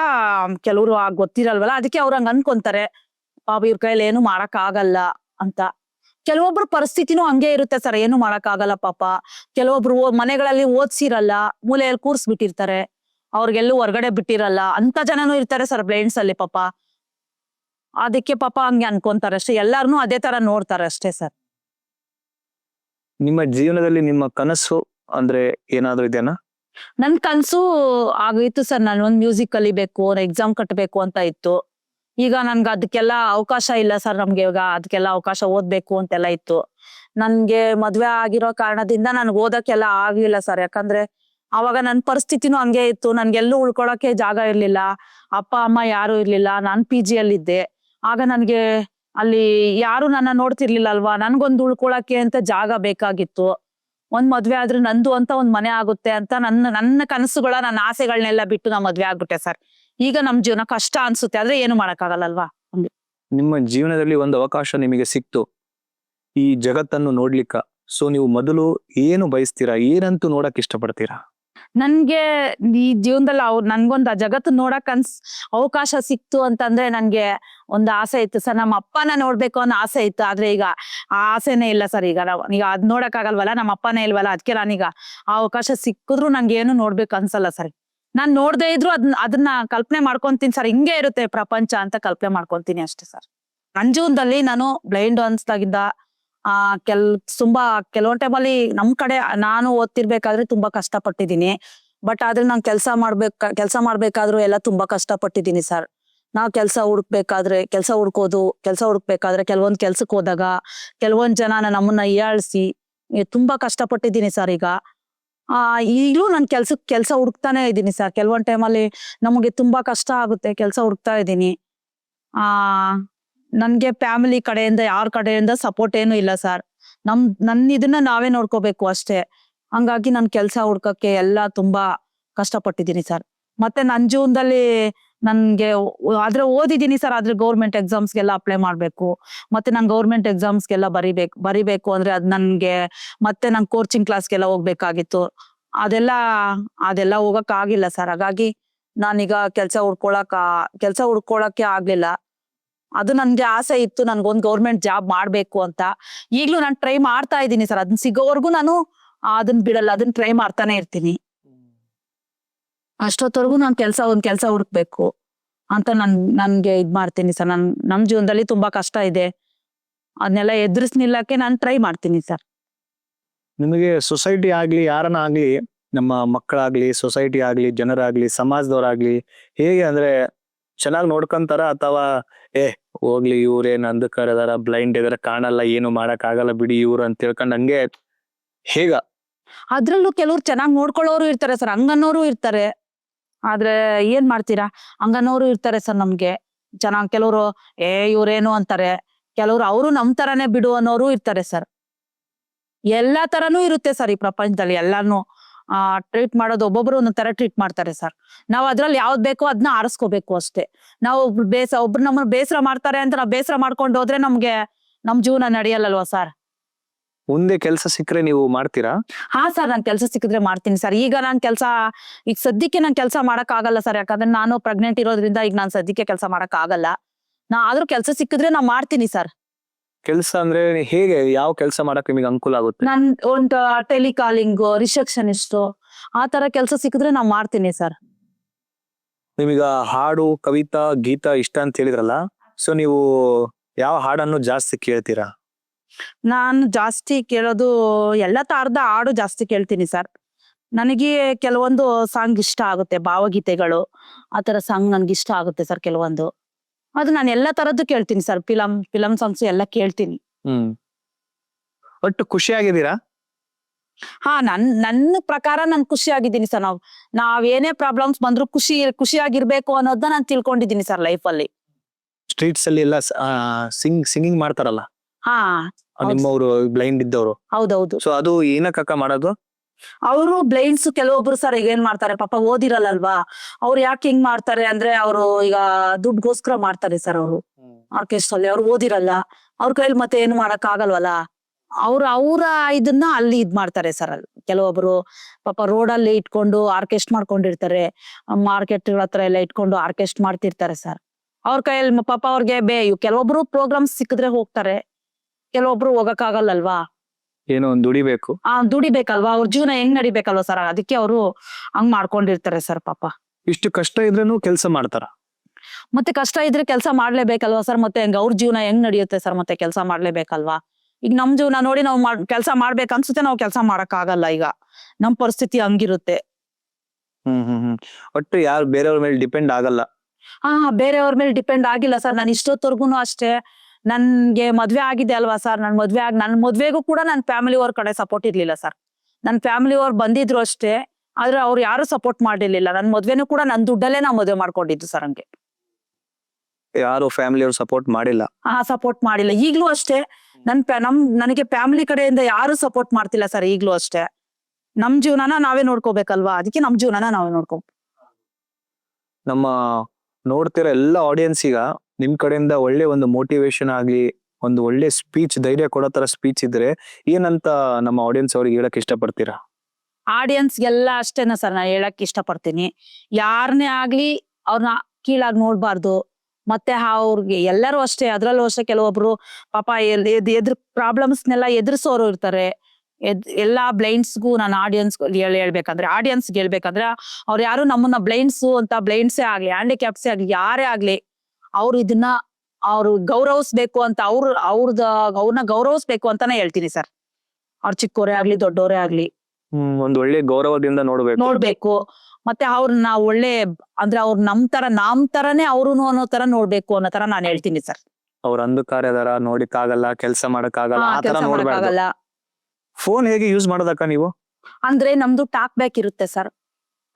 ಕೆಲವರು ಗೊತ್ತಿರಲ್ವಲ್ಲ, ಅದಕ್ಕೆ ಅವ್ರ ಹಂಗ ಅನ್ಕೊಂತಾರೆ, ಪಾಪ ಇವ್ರ ಕೈಲಿ ಏನು ಮಾಡಕ್ ಆಗಲ್ಲ ಅಂತ. ಕೆಲವೊಬ್ರು ಪರಿಸ್ಥಿತಿನೂ ಹಂಗೆ ಇರುತ್ತೆ ಸರ್ ಏನು ಮಾಡಕ್ ಆಗಲ್ಲ ಪಾಪ. ಕೆಲವೊಬ್ರು ಮನೆಗಳಲ್ಲಿ ಓದ್ಸಿರಲ್ಲ ಮೂಲೆಯಲ್ಲಿ ಕೂರ್ಸ್ಬಿಟ್ಟಿರ್ತಾರೆ. ಅವ್ರಿಗೆಲ್ಲೂ ಹೊರ್ಗಡೆ ಬಿಟ್ಟಿರಲ್ಲ ಅಂತ ಜನನು ಇರ್ತಾರೆ ಸರ್ ಬ್ಲೈಂಡ್ಸ್ ಅಲ್ಲಿ ಪಾಪ. ಅದಕ್ಕೆ ಪಾಪ ಹಂಗೆ ಅನ್ಕೊಂತಾರೆ ಅಷ್ಟೇ ಎಲ್ಲಾರನು ಅದೇ ತರ ನೋಡ್ತಾರೆ ಅಷ್ಟೇ ಸರ್. ನಿಮ್ಮ ಜೀವನದಲ್ಲಿ ನಿಮ್ಮ ಕನಸು ಅಂದ್ರೆ ಏನಾದ್ರೂ ಇದೆಯಾ ನನ್ ಕನ್ಸು ಆಗಿತ್ತು ಸರ್ ನಾನು ಒಂದ್ ಮ್ಯೂಸಿಕ್ ಕಲಿಬೇಕು ಎಕ್ಸಾಮ್ ಕಟ್ಟಬೇಕು ಅಂತ ಇತ್ತು. ಈಗ ನನ್ಗೆ ಅದಕ್ಕೆಲ್ಲ ಅವಕಾಶ ಇಲ್ಲ ಸರ್ ನಮ್ಗೆ ಇವಾಗ. ಅದಕ್ಕೆಲ್ಲ ಅವಕಾಶ ಓದ್ಬೇಕು ಅಂತೆಲ್ಲ ಇತ್ತು. ನನ್ಗೆ ಮದ್ವೆ ಆಗಿರೋ ಕಾರಣದಿಂದ ನನ್ಗೆ ಓದಕ್ಕೆಲ್ಲ ಆಗ್ಲಿಲ್ಲ ಸರ್ ಯಾಕಂದ್ರೆ ಅವಾಗ ನನ್ ಪರಿಸ್ಥಿತಿನೂ ಹಂಗೆ ಇತ್ತು. ನನ್ಗೆಲ್ಲೂ ಉಳ್ಕೊಳಕ್ಕೆ ಜಾಗ ಇರ್ಲಿಲ್ಲ. ಅಪ್ಪ, ಅಮ್ಮ ಯಾರು ಇರ್ಲಿಲ್ಲ. ನಾನ್ ಪಿ ಜಿ ಅಲ್ಲಿ ಇದ್ದೆ. ಆಗ ನನ್ಗೆ ಅಲ್ಲಿ ಯಾರು ನನ್ನ ನೋಡ್ತಿರ್ಲಿಲ್ಲ ಅಲ್ವಾ? ನನ್ಗೊಂದು ಉಳ್ಕೊಳಕ್ಕೆ ಅಂತ ಜಾಗ ಬೇಕಾಗಿತ್ತು. ಒಂದ್ ಮದ್ವೆ ಆದ್ರೆ ನಂದು ಅಂತ ಒಂದ್ ಮನೆ ಆಗುತ್ತೆ ಅಂತ ನನ್ನ ನನ್ನ ಕನಸುಗಳ, ನನ್ನ ಆಸೆಗಳನ್ನೆಲ್ಲ ಬಿಟ್ಟು ನಾ ಮದ್ವೆ ಆಗ್ಬಿಟ್ಟೆ ಸರ್ ಈಗ ನಮ್ ಜೀವನ ಕಷ್ಟ ಅನ್ಸುತ್ತೆ ಆದ್ರೆ ಏನು ಮಾಡಕ್ಕಾಗಲ್ಲಲ್ವಾ? ನಿಮ್ಮ ಜೀವನದಲ್ಲಿ ಒಂದು ಅವಕಾಶ ನಿಮಗೆ ಸಿಕ್ತು. ಈ ಜಗತ್ತನ್ನು ನೋಡ್ಲಿಕ್ಕ. ಸೊ ನೀವು ಮೊದಲು ಏನು ಬಯಸ್ತೀರಾ? ಏನಂತೂ ನೋಡಕ್ ಇಷ್ಟಪಡ್ತೀರಾ? ನನ್ಗೆ ಈ ಜೀವನದಲ್ಲಿ ಅವ್ರು ನನ್ಗೊಂದು ಆ ಜಗತ್ತು ನೋಡಕ್ ಅನ್ಸ್ ಅವಕಾಶ ಸಿಕ್ತು ಅಂತಂದ್ರೆ ನನ್ಗೆ ಒಂದು ಆಸೆ ಇತ್ತು. ಸರ್ ನಮ್ಮ ಅಪ್ಪನ ನೋಡ್ಬೇಕು ಅನ್ನೋ ಆಸೆ ಇತ್ತು. ಆದ್ರೆ ಈಗ ಆ ಆಸೆನೇ ಇಲ್ಲ ಸರ್. ಈಗ ನಾವು ಈಗ ಅದ್ ನೋಡಕ್ ಆಗಲ್ವಲ್ಲ? ನಮ್ಮ ಅಪ್ಪನೇ ಇಲ್ವಲ್ಲ? ಅದಕ್ಕೆ ನಾನೀಗ ಆ ಅವಕಾಶ ಸಿಕ್ಕಿದ್ರು ನಂಗೆ ಏನು ನೋಡ್ಬೇಕು ಅನ್ಸಲ್ಲ ಸರ್. ನಾನ್ ನೋಡ್ದೇ ಇದ್ರು ಅದನ್ನ ಅದನ್ನ ಕಲ್ಪನೆ ಮಾಡ್ಕೊಂತೀನಿ ಸರ್. ಹಿಂಗೆ ಇರುತ್ತೆ ಪ್ರಪಂಚ ಅಂತ ಕಲ್ಪನೆ ಮಾಡ್ಕೊಂತೀನಿ ಅಷ್ಟೇ ಸರ್. ನನ್ ಜೀವನದಲ್ಲಿ ನಾನು ಬ್ಲೈಂಡ್ ಅನ್ಸ್ದಾಗಿದ್ದ ಆ, ಕೆಲ್, ತುಂಬಾ ಕೆಲವೊಂದ್ ಟೈಮಲ್ಲಿ ನಮ್ ಕಡೆ ನಾನು ಓದ್ತಿರ್ಬೇಕಾದ್ರೆ ತುಂಬಾ ಕಷ್ಟ ಪಟ್ಟಿದೀನಿ ಬಟ್ ಆದ್ರೆ ನಾನ್ ಕೆಲ್ಸ ಮಾಡ್ಬೇಕ, ಕೆಲ್ಸ ಮಾಡ್ಬೇಕಾದ್ರೂ ಎಲ್ಲ ತುಂಬಾ ಕಷ್ಟ ಪಟ್ಟಿದೀನಿ ಸರ್. ನಾವ್ ಕೆಲ್ಸ ಹುಡುಕ್ಬೇಕಾದ್ರೆ, ಕೆಲ್ಸ ಹುಡ್ಕೋದು, ಕೆಲ್ಸ ಹುಡುಕ್ಬೇಕಾದ್ರೆ ಕೆಲವೊಂದ್ ಕೆಲ್ಸಕ್ ಹೋದಾಗ, ಕೆಲವೊಂದ್ ಜನ ನಮ್ಮನ್ನ ಹೀಯಾಳಿಸಿ ತುಂಬಾ ಕಷ್ಟ ಪಟ್ಟಿದೀನಿ ಸರ್ ಈಗ. ಆ, ಈಗಲೂ ನಾನು ಕೆಲ್ಸಕ್ ಕೆಲ್ಸ ಹುಡುಕ್ತಾನೆ ಇದ್ದೀನಿ ಸರ್. ಕೆಲವೊಂದ್ ಟೈಮಲ್ಲಿ ನಮಗೆ ತುಂಬಾ ಕಷ್ಟ ಆಗುತ್ತೆ ಕೆಲಸ ಹುಡುಕ್ತಾ ಇದ್ದೀನಿ. ಆ, ನನ್ಗೆ ಫ್ಯಾಮಿಲಿ ಕಡೆಯಿಂದ, ಯಾರ ಕಡೆಯಿಂದ ಸಪೋರ್ಟ್ ಏನು ಇಲ್ಲ ಸರ್. ನಮ್, ನನ್ ಇದನ್ನ ನಾವೇ ನೋಡ್ಕೋಬೇಕು ಅಷ್ಟೇ. ಹಂಗಾಗಿ ನನ್ ಕೆಲ್ಸ ಹುಡ್ಕಕ್ಕೆ ಎಲ್ಲ ತುಂಬಾ ಕಷ್ಟಪಟ್ಟಿದ್ದೀನಿ ಸರ್. ಮತ್ತೆ ನನ್ ಜೀವನದಲ್ಲಿ ನನ್ಗೆ ಆದ್ರೆ ಓದಿದೀನಿ ಸರ್, ಆದ್ರೆ ಗೌರ್ಮೆಂಟ್ ಎಕ್ಸಾಮ್ಸ್ಗೆಲ್ಲ ಅಪ್ಲೈ ಮಾಡ್ಬೇಕು. ಮತ್ತೆ ನಂಗೆ ಗೌರ್ಮೆಂಟ್ ಎಕ್ಸಾಮ್ಸ್ಗೆಲ್ಲ ಬರಿಬೇಕು ಬರಿಬೇಕು ಅಂದ್ರೆ ಅದ್ ನನ್ಗೆ ಮತ್ತೆ ನಂಗೆ ಕೋಚಿಂಗ್ ಕ್ಲಾಸ್ಗೆಲ್ಲ ಹೋಗ್ಬೇಕಾಗಿತ್ತು. ಅದೆಲ್ಲ ಅದೆಲ್ಲ ಹೋಗಕ್ ಆಗಿಲ್ಲ ಸರ್. ಹಾಗಾಗಿ ನಾನೀಗ ಕೆಲ್ಸ ಹುಡ್ಕೊಳಕ್, ಕೆಲ್ಸ ಹುಡ್ಕೊಳಕ್ಕೆ ಆಗ್ಲಿಲ್ಲ. ಅದು ನನ್ಗೆ ಆಸೆ ಇತ್ತು, ನನ್ಗೊಂದ್ ಗೌರ್ಮೆಂಟ್ ಜಾಬ್ ಮಾಡ್ಬೇಕು ಅಂತ. ಈಗ್ಲೂ ನಾನು ಟ್ರೈ ಮಾಡ್ತಾ ಇದ್ದೀನಿ ಸರ್. ಅದನ್ನ ಸಿಗೋವರೆಗೂ ನಾನು ಅದನ್ನ ಬಿಡಲ್ಲ ಅದನ್ನ ಟ್ರೈ ಮಾಡ್ತಾನೆ ಇರ್ತೀನಿ. ಅಷ್ಟೊತ್ತವರೆಗೂ ನಾನು ಕೆಲಸ ಒಂದ್ ಕೆಲಸ ಹುಡುಕ್ಬೇಕು ಅಂತ ನನ್ ನನ್ಗೆ ಇದ್ ಮಾಡ್ತೀನಿ ಸರ್. ನನ್ ನಮ್ ಜೀವನದಲ್ಲಿ ತುಂಬಾ ಕಷ್ಟ ಇದೆ. ಅದನ್ನೆಲ್ಲ ಎದುರಿಸ್ ನಿಲ್ಲಕ್ಕೆ ನಾನು ಟ್ರೈ ಮಾಡ್ತೀನಿ ಸರ್. ನಿಮಗೆ ಸೊಸೈಟಿ ಆಗ್ಲಿ ಯಾರನ್ನ ಆಗ್ಲಿ ನಮ್ಮ ಮಕ್ಕಳಾಗ್ಲಿ ಸೊಸೈಟಿ ಆಗ್ಲಿ ಜನರಾಗ್ಲಿ ಸಮಾಜದವರಾಗ್ಲಿ ಹೇಗೆ ಅಂದ್ರೆ ಚೆನ್ನಾಗಿ ನೋಡ್ಕೊಂತಾರ ಅಥವಾ ಏ ಹೋಗ್ಲಿ ಇವ್ರೇನ್ ಅಂಧಕಾರ ಇದಾರ ಬ್ಲೈಂಡ್ ಇದಾರ ಕಾಣಲ್ಲ ಏನು ಮಾಡಕ್ ಆಗಲ್ಲ ಬಿಡಿ ಇವ್ರು ಅಂತ ತಿಳ್ಕೊಂಡ್ ಹಂಗೆ ಹೇಗ? ಅದ್ರಲ್ಲೂ ಕೆಲವ್ರು ಚೆನ್ನಾಗಿ ನೋಡ್ಕೊಳ್ಳೋರು ಇರ್ತಾರೆ ಸರ್. ಹಂಗನ್ನೋರು ಇರ್ತಾರೆ. ಆದ್ರೆ ಏನ್ ಮಾಡ್ತೀರಾ? ಹಂಗನ್ನೋರು ಇರ್ತಾರೆ ಸರ್ ನಮ್ಗೆ. ಜನ ಕೆಲವರು, ಏ, ಇವ್ರೇನು ಅಂತಾರೆ. ಕೆಲವ್ರು ಅವರು ನಮ್ ತರಾನೇ ಬಿಡು ಅನ್ನೋರು ಇರ್ತಾರೆ ಸರ್. ಎಲ್ಲಾ ತರಾನು ಇರುತ್ತೆ ಸರ್ ಈ ಪ್ರಪಂಚದಲ್ಲಿ ಎಲ್ಲಾನು. ಆ ಟ್ರೀಟ್ ಮಾಡೋದು ಒಬ್ಬೊಬ್ರು ಒಂದೊಂದ್ ತರ ಟ್ರೀಟ್ ಮಾಡ್ತಾರೆ ಸರ್. ನಾವ್ ಅದ್ರಲ್ಲಿ ಯಾವ್ದ್ ಬೇಕೋ ಅದನ್ನ ಆರಿಸ್ಕೋಬೇಕು ಅಷ್ಟೇ. ನಾವು ಬೇಸ, ಒಬ್ರು ನಮ್ಮನ್ನ ಬೇಸರ ಮಾಡ್ತಾರೆ ಅಂತ ನಾವ್ ಬೇಸರ ಮಾಡ್ಕೊಂಡು ಹೋದ್ರೆ ನಮ್ಗೆ, ನಮ್ ಜೀವನ ನಡೆಯಲ್ಲಲ್ವಾ ಸರ್? ಮುಂದೆ ಕೆಲಸ ಸಿಕ್ಕರೆ ನೀವು ಮಾಡ್ತೀರಾ? ಹಾ ಸರ್ ನಾನ್ ಕೆಲಸ ಸಿಕ್ಕಿದ್ರೆ ಮಾಡ್ತೀನಿ ಸರ್. ಈಗ ನಾನ್ ಕೆಲಸ ಈಗ ಸದ್ಯಕ್ಕೆ ನಾನ್ ಕೆಲಸ ಮಾಡಕ್ ಆಗಲ್ಲ ಸರ್. ಯಾಕಂದ್ರೆ ನಾನು ಪ್ರೆಗ್ನೆಂಟ್ ಇರೋದ್ರಿಂದ ಈಗ ನಾನ್ ಸದ್ಯಕ್ಕೆ ಕೆಲಸ ಮಾಡಕ್ ಆಗಲ್ಲ ನಾ ಆದ್ರೂ ಕೆಲಸ ಸಿಕ್ಕಿದ್ರೆ ನಾ ಮಾಡ್ತೀನಿ ಸರ್. ಕೆಲಸ ಅಂದ್ರೆ ಹೇಗೆ? ಯಾವ ಕೆಲಸ ಮಾಡಕ್ ನಿಮಗೆ ಅನುಕೂಲ ಆಗುತ್ತೆ? ನನ್ ಒಂದು ಟೆಲಿಕಾಲಿಂಗ್ ರಿಸೆಪ್ಷನಿಸ್ಟ್ ಆ ತರ ಕೆಲಸ ಸಿಕ್ಕಿದ್ರೆ ನಾ ಮಾಡ್ತೀನಿ ಸರ್. ನಿಮಗ ಹಾಡು ಕವಿತಾ ಗೀತಾ ಇಷ್ಟ ಅಂತ ಹೇಳಿದ್ರಲ್ಲ ಸೊ ನೀವು ಯಾವ ಹಾಡನ್ನು ಜಾಸ್ತಿ ಕೇಳ್ತೀರಾ? ನಾನು ಜಾಸ್ತಿ ಕೇಳೋದು ಎಲ್ಲ ತರದ ಹಾಡು ಜಾಸ್ತಿ ಕೇಳ್ತೀನಿ ಸರ್. ನನಗೆ ಕೆಲವೊಂದು ಸಾಂಗ್ ಇಷ್ಟ ಆಗುತ್ತೆ ಭಾವಗೀತೆಗಳು. ಆ ತರ ಸಾಂಗ್ ನನ್ಗೆ ಇಷ್ಟ ಆಗುತ್ತೆ ಸರ್ ಕೆಲವೊಂದು. ಅದು ನಾನು ಎಲ್ಲ ತರದ್ದು ಕೇಳ್ತೀನಿ ಸರ್ ಫಿಲಂ ಫಿಲಂ ಸಾಂಗ್ಸ್ ಎಲ್ಲ ಕೇಳ್ತೀನಿ. ಹ್ಮ್. ಒಟ್ಟು ಖುಷಿಯಾಗಿದ್ದೀರಾ? ಹಾ ನನ್ ನನ್ನ ಪ್ರಕಾರ ನನ್ ಖುಷಿ ಆಗಿದ್ದೀನಿ ಸರ್ ನಾವ್. ನಾವ್ ಏನೇ ಪ್ರಾಬ್ಲಮ್ಸ್ ಬಂದ್ರು ಖುಷಿ ಖುಷಿಯಾಗಿರ್ಬೇಕು ಅನ್ನೋದನ್ನ ನಾನು ತಿಳ್ಕೊಂಡಿದ್ದೀನಿ ಸರ್ ಲೈಫ್ ಅಲ್ಲಿ ಸ್ಟ್ರೀಟ್ಸ್ ಅಲ್ಲಿ ಎಲ್ಲ ಸಿಂಗ್ ಸಿಂಗಿಂಗ್ ಮಾಡ್ತಾರಲ್ಲ? ಹಾ. ನಿಮ್ಮವ್ರು ಬ್ಲೈಂಡ್ ಇದ್ದವರು. ಹೌದೌದು. ಸೊ ಅದು ಏನಕ್ಕ ಮಾಡೋದು? ಅವರು ಬ್ಲೈಂಡ್ಸ್ ಕೆಲವೊಬ್ರು ಸರ್ ಈಗ ಏನ್ ಮಾಡ್ತಾರೆ? ಪಾಪ ಓದಿರಲ್ಲಲ್ವಾ? ಅವ್ರು ಯಾಕೆ ಹಿಂಗ್ ಮಾಡ್ತಾರೆ ಅಂದ್ರೆ ಅವರು ಈಗ ದುಡ್ಡುಗೋಸ್ಕರ ಮಾಡ್ತಾರೆ ಸರ್ ಅವರು. ಆರ್ಕೆಸ್ಟ್ರಾ ಅಲ್ಲಿ ಅವ್ರು ಓದಿರಲ್ಲ. ಅವ್ರ ಕೈಲಿ ಮತ್ತೆ ಏನು ಮಾಡಕ್ ಆಗಲ್ವಲ್ಲ ಅವ್ರ ಅವರ ಇದನ್ನ ಅಲ್ಲಿ ಇದ್ ಮಾಡ್ತಾರೆ ಸರ್ ಅಲ್ಲಿ. ಕೆಲವೊಬ್ರು ಪಾಪ ರೋಡ್ ಅಲ್ಲಿ ಇಟ್ಕೊಂಡು ಆರ್ಕೆಸ್ಟ್ ಮಾಡ್ಕೊಂಡಿರ್ತಾರೆ. ಮಾರ್ಕೆಟ್ ಹತ್ರ ಎಲ್ಲ ಇಟ್ಕೊಂಡು ಆರ್ಕೆಸ್ಟ್ ಮಾಡ್ತಿರ್ತಾರೆ ಸರ್ ಅವ್ರ ಕೈಯಲ್ಲಿ ಪಾಪ ಅವ್ರಿಗೆ ಬೇ ಕೆಲವೊಬ್ರು ಪ್ರೋಗ್ರಾಮ್ಸ್ ಸಿಕ್ಕಿದ್ರೆ ಹೋಗ್ತಾರೆ. ಕೆಲವೊಬ್ರು ಹೋಗಕ್ ಆಗಲ್ಲಲ್ವಾ ಏನೋ ಒಂದ್ ದುಡಿಬೇಕು. ಆ ದುಡಿಬೇಕಲ್ವಾ? ಅವ್ರ ಜೀವನ ಹೆಂಗ್ ನಡಿಬೇಕಲ್ವಾ ಸರ್? ಅದಕ್ಕೆ ಅವರು ಹಂಗ್ ಮಾಡ್ಕೊಂಡಿರ್ತಾರೆ ಸರ್ ಪಾಪ. ಇಷ್ಟು ಕಷ್ಟ ಇದ್ರೂ ಕೆಲಸ ಮಾಡ್ತಾರ? ಮತ್ತೆ ಕಷ್ಟ ಇದ್ರೆ ಕೆಲಸ ಮಾಡ್ಲೇಬೇಕಲ್ವಾ ಸರ್? ಮತ್ತೆ ಹೆಂಗ್ ಅವ್ರ ಜೀವನ ಹೆಂಗ್ ನಡೆಯುತ್ತೆ ಸರ್? ಮತ್ತೆ ಕೆಲಸ ಮಾಡ್ಲೇಬೇಕಲ್ವಾ? ಈಗ ನಮ್ ಜೀವನ ನೋಡಿ ನಾವು ಕೆಲಸ ಮಾಡ್ಬೇಕು ಅನ್ಸುತ್ತೆ ನಾವು ಕೆಲಸ ಮಾಡಕ್ ಆಗಲ್ಲ ಈಗ. ನಮ್ ಪರಿಸ್ಥಿತಿ ಹಂಗಿರುತ್ತೆ. ಹ್ಮ್ ಹ್ಮ್ ಹ್ಮ್. ಒಟ್ಟು ಯಾರು ಬೇರೆಯವ್ರ ಮೇಲೆ ಡಿಪೆಂಡ್ ಆಗಲ್ಲ. ಹಾ ಬೇರೆಯವ್ರ ಮೇಲೆ ಡಿಪೆಂಡ್ ಆಗಿಲ್ಲ ಸರ್. ನಾನು ಇಷ್ಟೊತ್ತವರ್ಗುನು ಅಷ್ಟೇ. ನನ್ಗೆ ಮದ್ವೆ ಆಗಿದೆ ಅಲ್ವಾ ಸರ್? ನನ್ ಮದ್ವೆ ಆಗಿ ನನ್ ಮದ್ವೆಗೂ ಕೂಡ ನನ್ ಫ್ಯಾಮಿಲಿ ಅವ್ರ ಕಡೆ ಸಪೋರ್ಟ್ ಇರ್ಲಿಲ್ಲ ಸರ್. ನನ್ ಫ್ಯಾಮಿಲಿ ಅವ್ರು ಬಂದಿದ್ರು ಅಷ್ಟೇ ಆದ್ರೆ ಅವ್ರು ಯಾರು ಸಪೋರ್ಟ್ ಮಾಡಿರ್ಲಿಲ್ಲ. ನನ್ ಮದ್ವೆನೂ ಕೂಡ ನನ್ ದುಡ್ಡಲ್ಲೇ ನಾ ಮದ್ವೆ ಮಾಡ್ಕೊಂಡಿದ್ದು ಸರ್ ಹಂಗೆ. ಯಾರು ಫ್ಯಾಮಿಲಿ ಅವ್ರು ಸಪೋರ್ಟ್ ಮಾಡಿಲ್ಲ. ಆ ಸಪೋರ್ಟ್ ಮಾಡಿಲ್ಲ. ಈಗ್ಲೂ ಅಷ್ಟೇ ನನ್ ನಮ್ ನನಗೆ ಫ್ಯಾಮಿಲಿ ಕಡೆಯಿಂದ ಯಾರು ಸಪೋರ್ಟ್ ಮಾಡ್ತಿಲ್ಲ ಸರ್ ಈಗ್ಲೂ ಅಷ್ಟೇ. ನಮ್ ಜೀವನನ ನಾವೇ ನೋಡ್ಕೋಬೇಕಲ್ವಾ? ಅದಕ್ಕೆ ನಮ್ ಜೀವನನ ನಾವೇ ನೋಡ್ಕೋ ನಮ್ಮ ನೋಡ್ತಿರೋ ಎಲ್ಲ ಆಡಿಯನ್ಸ್ ಈಗ ನಿಮ್ ಕಡೆಯಿಂದ ಒಳ್ಳೆ ಒಂದು ಮೋಟಿವೇಶನ್ ಆಗ್ಲಿ, ಒಂದು ಒಳ್ಳೆ ಸ್ಪೀಚ್ ಧೈರ್ಯ ಕೊಡೋ ತರ ಸ್ಪೀಚ್ ಇದ್ರೆ ಏನಂತ ನಮ್ಮ ಆಡಿಯನ್ಸ್ ಅವ್ರಿಗೆ ಹೇಳಕ್ ಇಷ್ಟಪಡ್ತೀರಾ? ಆಡಿಯನ್ಸ್ಗೆಲ್ಲ ಅಷ್ಟೇನ ಸರ್ ನಾನು ಹೇಳಕ್ ಇಷ್ಟಪಡ್ತೀನಿ. ಯಾರನ್ನೇ ಆಗ್ಲಿ ಅವ್ರನ್ನ ಕೀಳಾಗಿ ನೋಡ್ಬಾರ್ದು. ಮತ್ತೆ ಅವ್ರಿಗೆ ಎಲ್ಲರೂ ಅಷ್ಟೇ, ಅದ್ರಲ್ಲೂ ಅಷ್ಟೇ ಕೆಲವೊಬ್ರು ಪಾಪ ಎದ್ರ ಪ್ರಾಬ್ಲಮ್ಸ್ನೆಲ್ಲ ಎದುರಿಸೋರು ಇರ್ತಾರೆ. ಎದ್, ಎಲ್ಲಾ ಬ್ಲೈಂಡ್ಸ್ಗೂ ನಾನು ಆಡಿಯನ್ಸ್ ಹೇಳ್ಬೇಕಂದ್ರೆ ಆಡಿಯನ್ಸ್ ಹೇಳ್ಬೇಕಂದ್ರೆ ಅವ್ರು ಯಾರು ನಮ್ಮನ್ನ ಬ್ಲೈಂಡ್ಸು ಅಂತ ಬ್ಲೈಂಡ್ಸೇ ಆಗ್ಲಿ ಹ್ಯಾಂಡಿಕ್ಯಾಪ್ಸೇ ಆಗ್ಲಿ, ಯಾರೇ ಆಗ್ಲಿ ಅವ್ರು ಇದನ್ನ ಅವ್ರು ಗೌರವಿಸ್ಬೇಕು ಅಂತ ಅವ್ರ ಅವ್ರದ ಅವ್ರನ್ನ ಗೌರವಿಸ್ಬೇಕು ಅಂತಾನೆ ಹೇಳ್ತೀನಿ ಸರ್. ಅವ್ರ ಚಿಕ್ಕವರೇ ಆಗ್ಲಿ ದೊಡ್ಡವರೇ ಆಗ್ಲಿ. ಹ್ಮ್ ಒಂದ್ ಒಳ್ಳೆ ಗೌರವದಿಂದ ನೋಡ್ಬೇಕು. ನೋಡ್ಬೇಕು. ಮತ್ತೆ ಅವ್ರನ್ನ ಒಳ್ಳೆ ಅಂದ್ರೆ ಅವ್ರ ನಮ್ ತರ ನಮ್ ತರನೇ ಅವ್ರುನು ಅನ್ನೋ ತರ ನೋಡ್ಬೇಕು ಅನ್ನೋ ತರ ನಾನು ಹೇಳ್ತೀನಿ ಸರ್. ಅವ್ರ ಅಂಧಕಾರ್ಯದಾರ ನೋಡಿಕ್ಕಾಗಲ್ಲ ಕೆಲಸ ಮಾಡಕ್ಕಾಗಲ್ಲ ಆ ತರ ಆಗಲ್ಲ ಫೋನ್ ಹೇಗೆ ಯೂಸ್ ಮಾಡೋದಕ್ಕ ನೀವು? ಅಂದ್ರೆ ನಮ್ದು ಟಾಕ್ ಬ್ಯಾಕ್ ಇರುತ್ತೆ ಸರ್.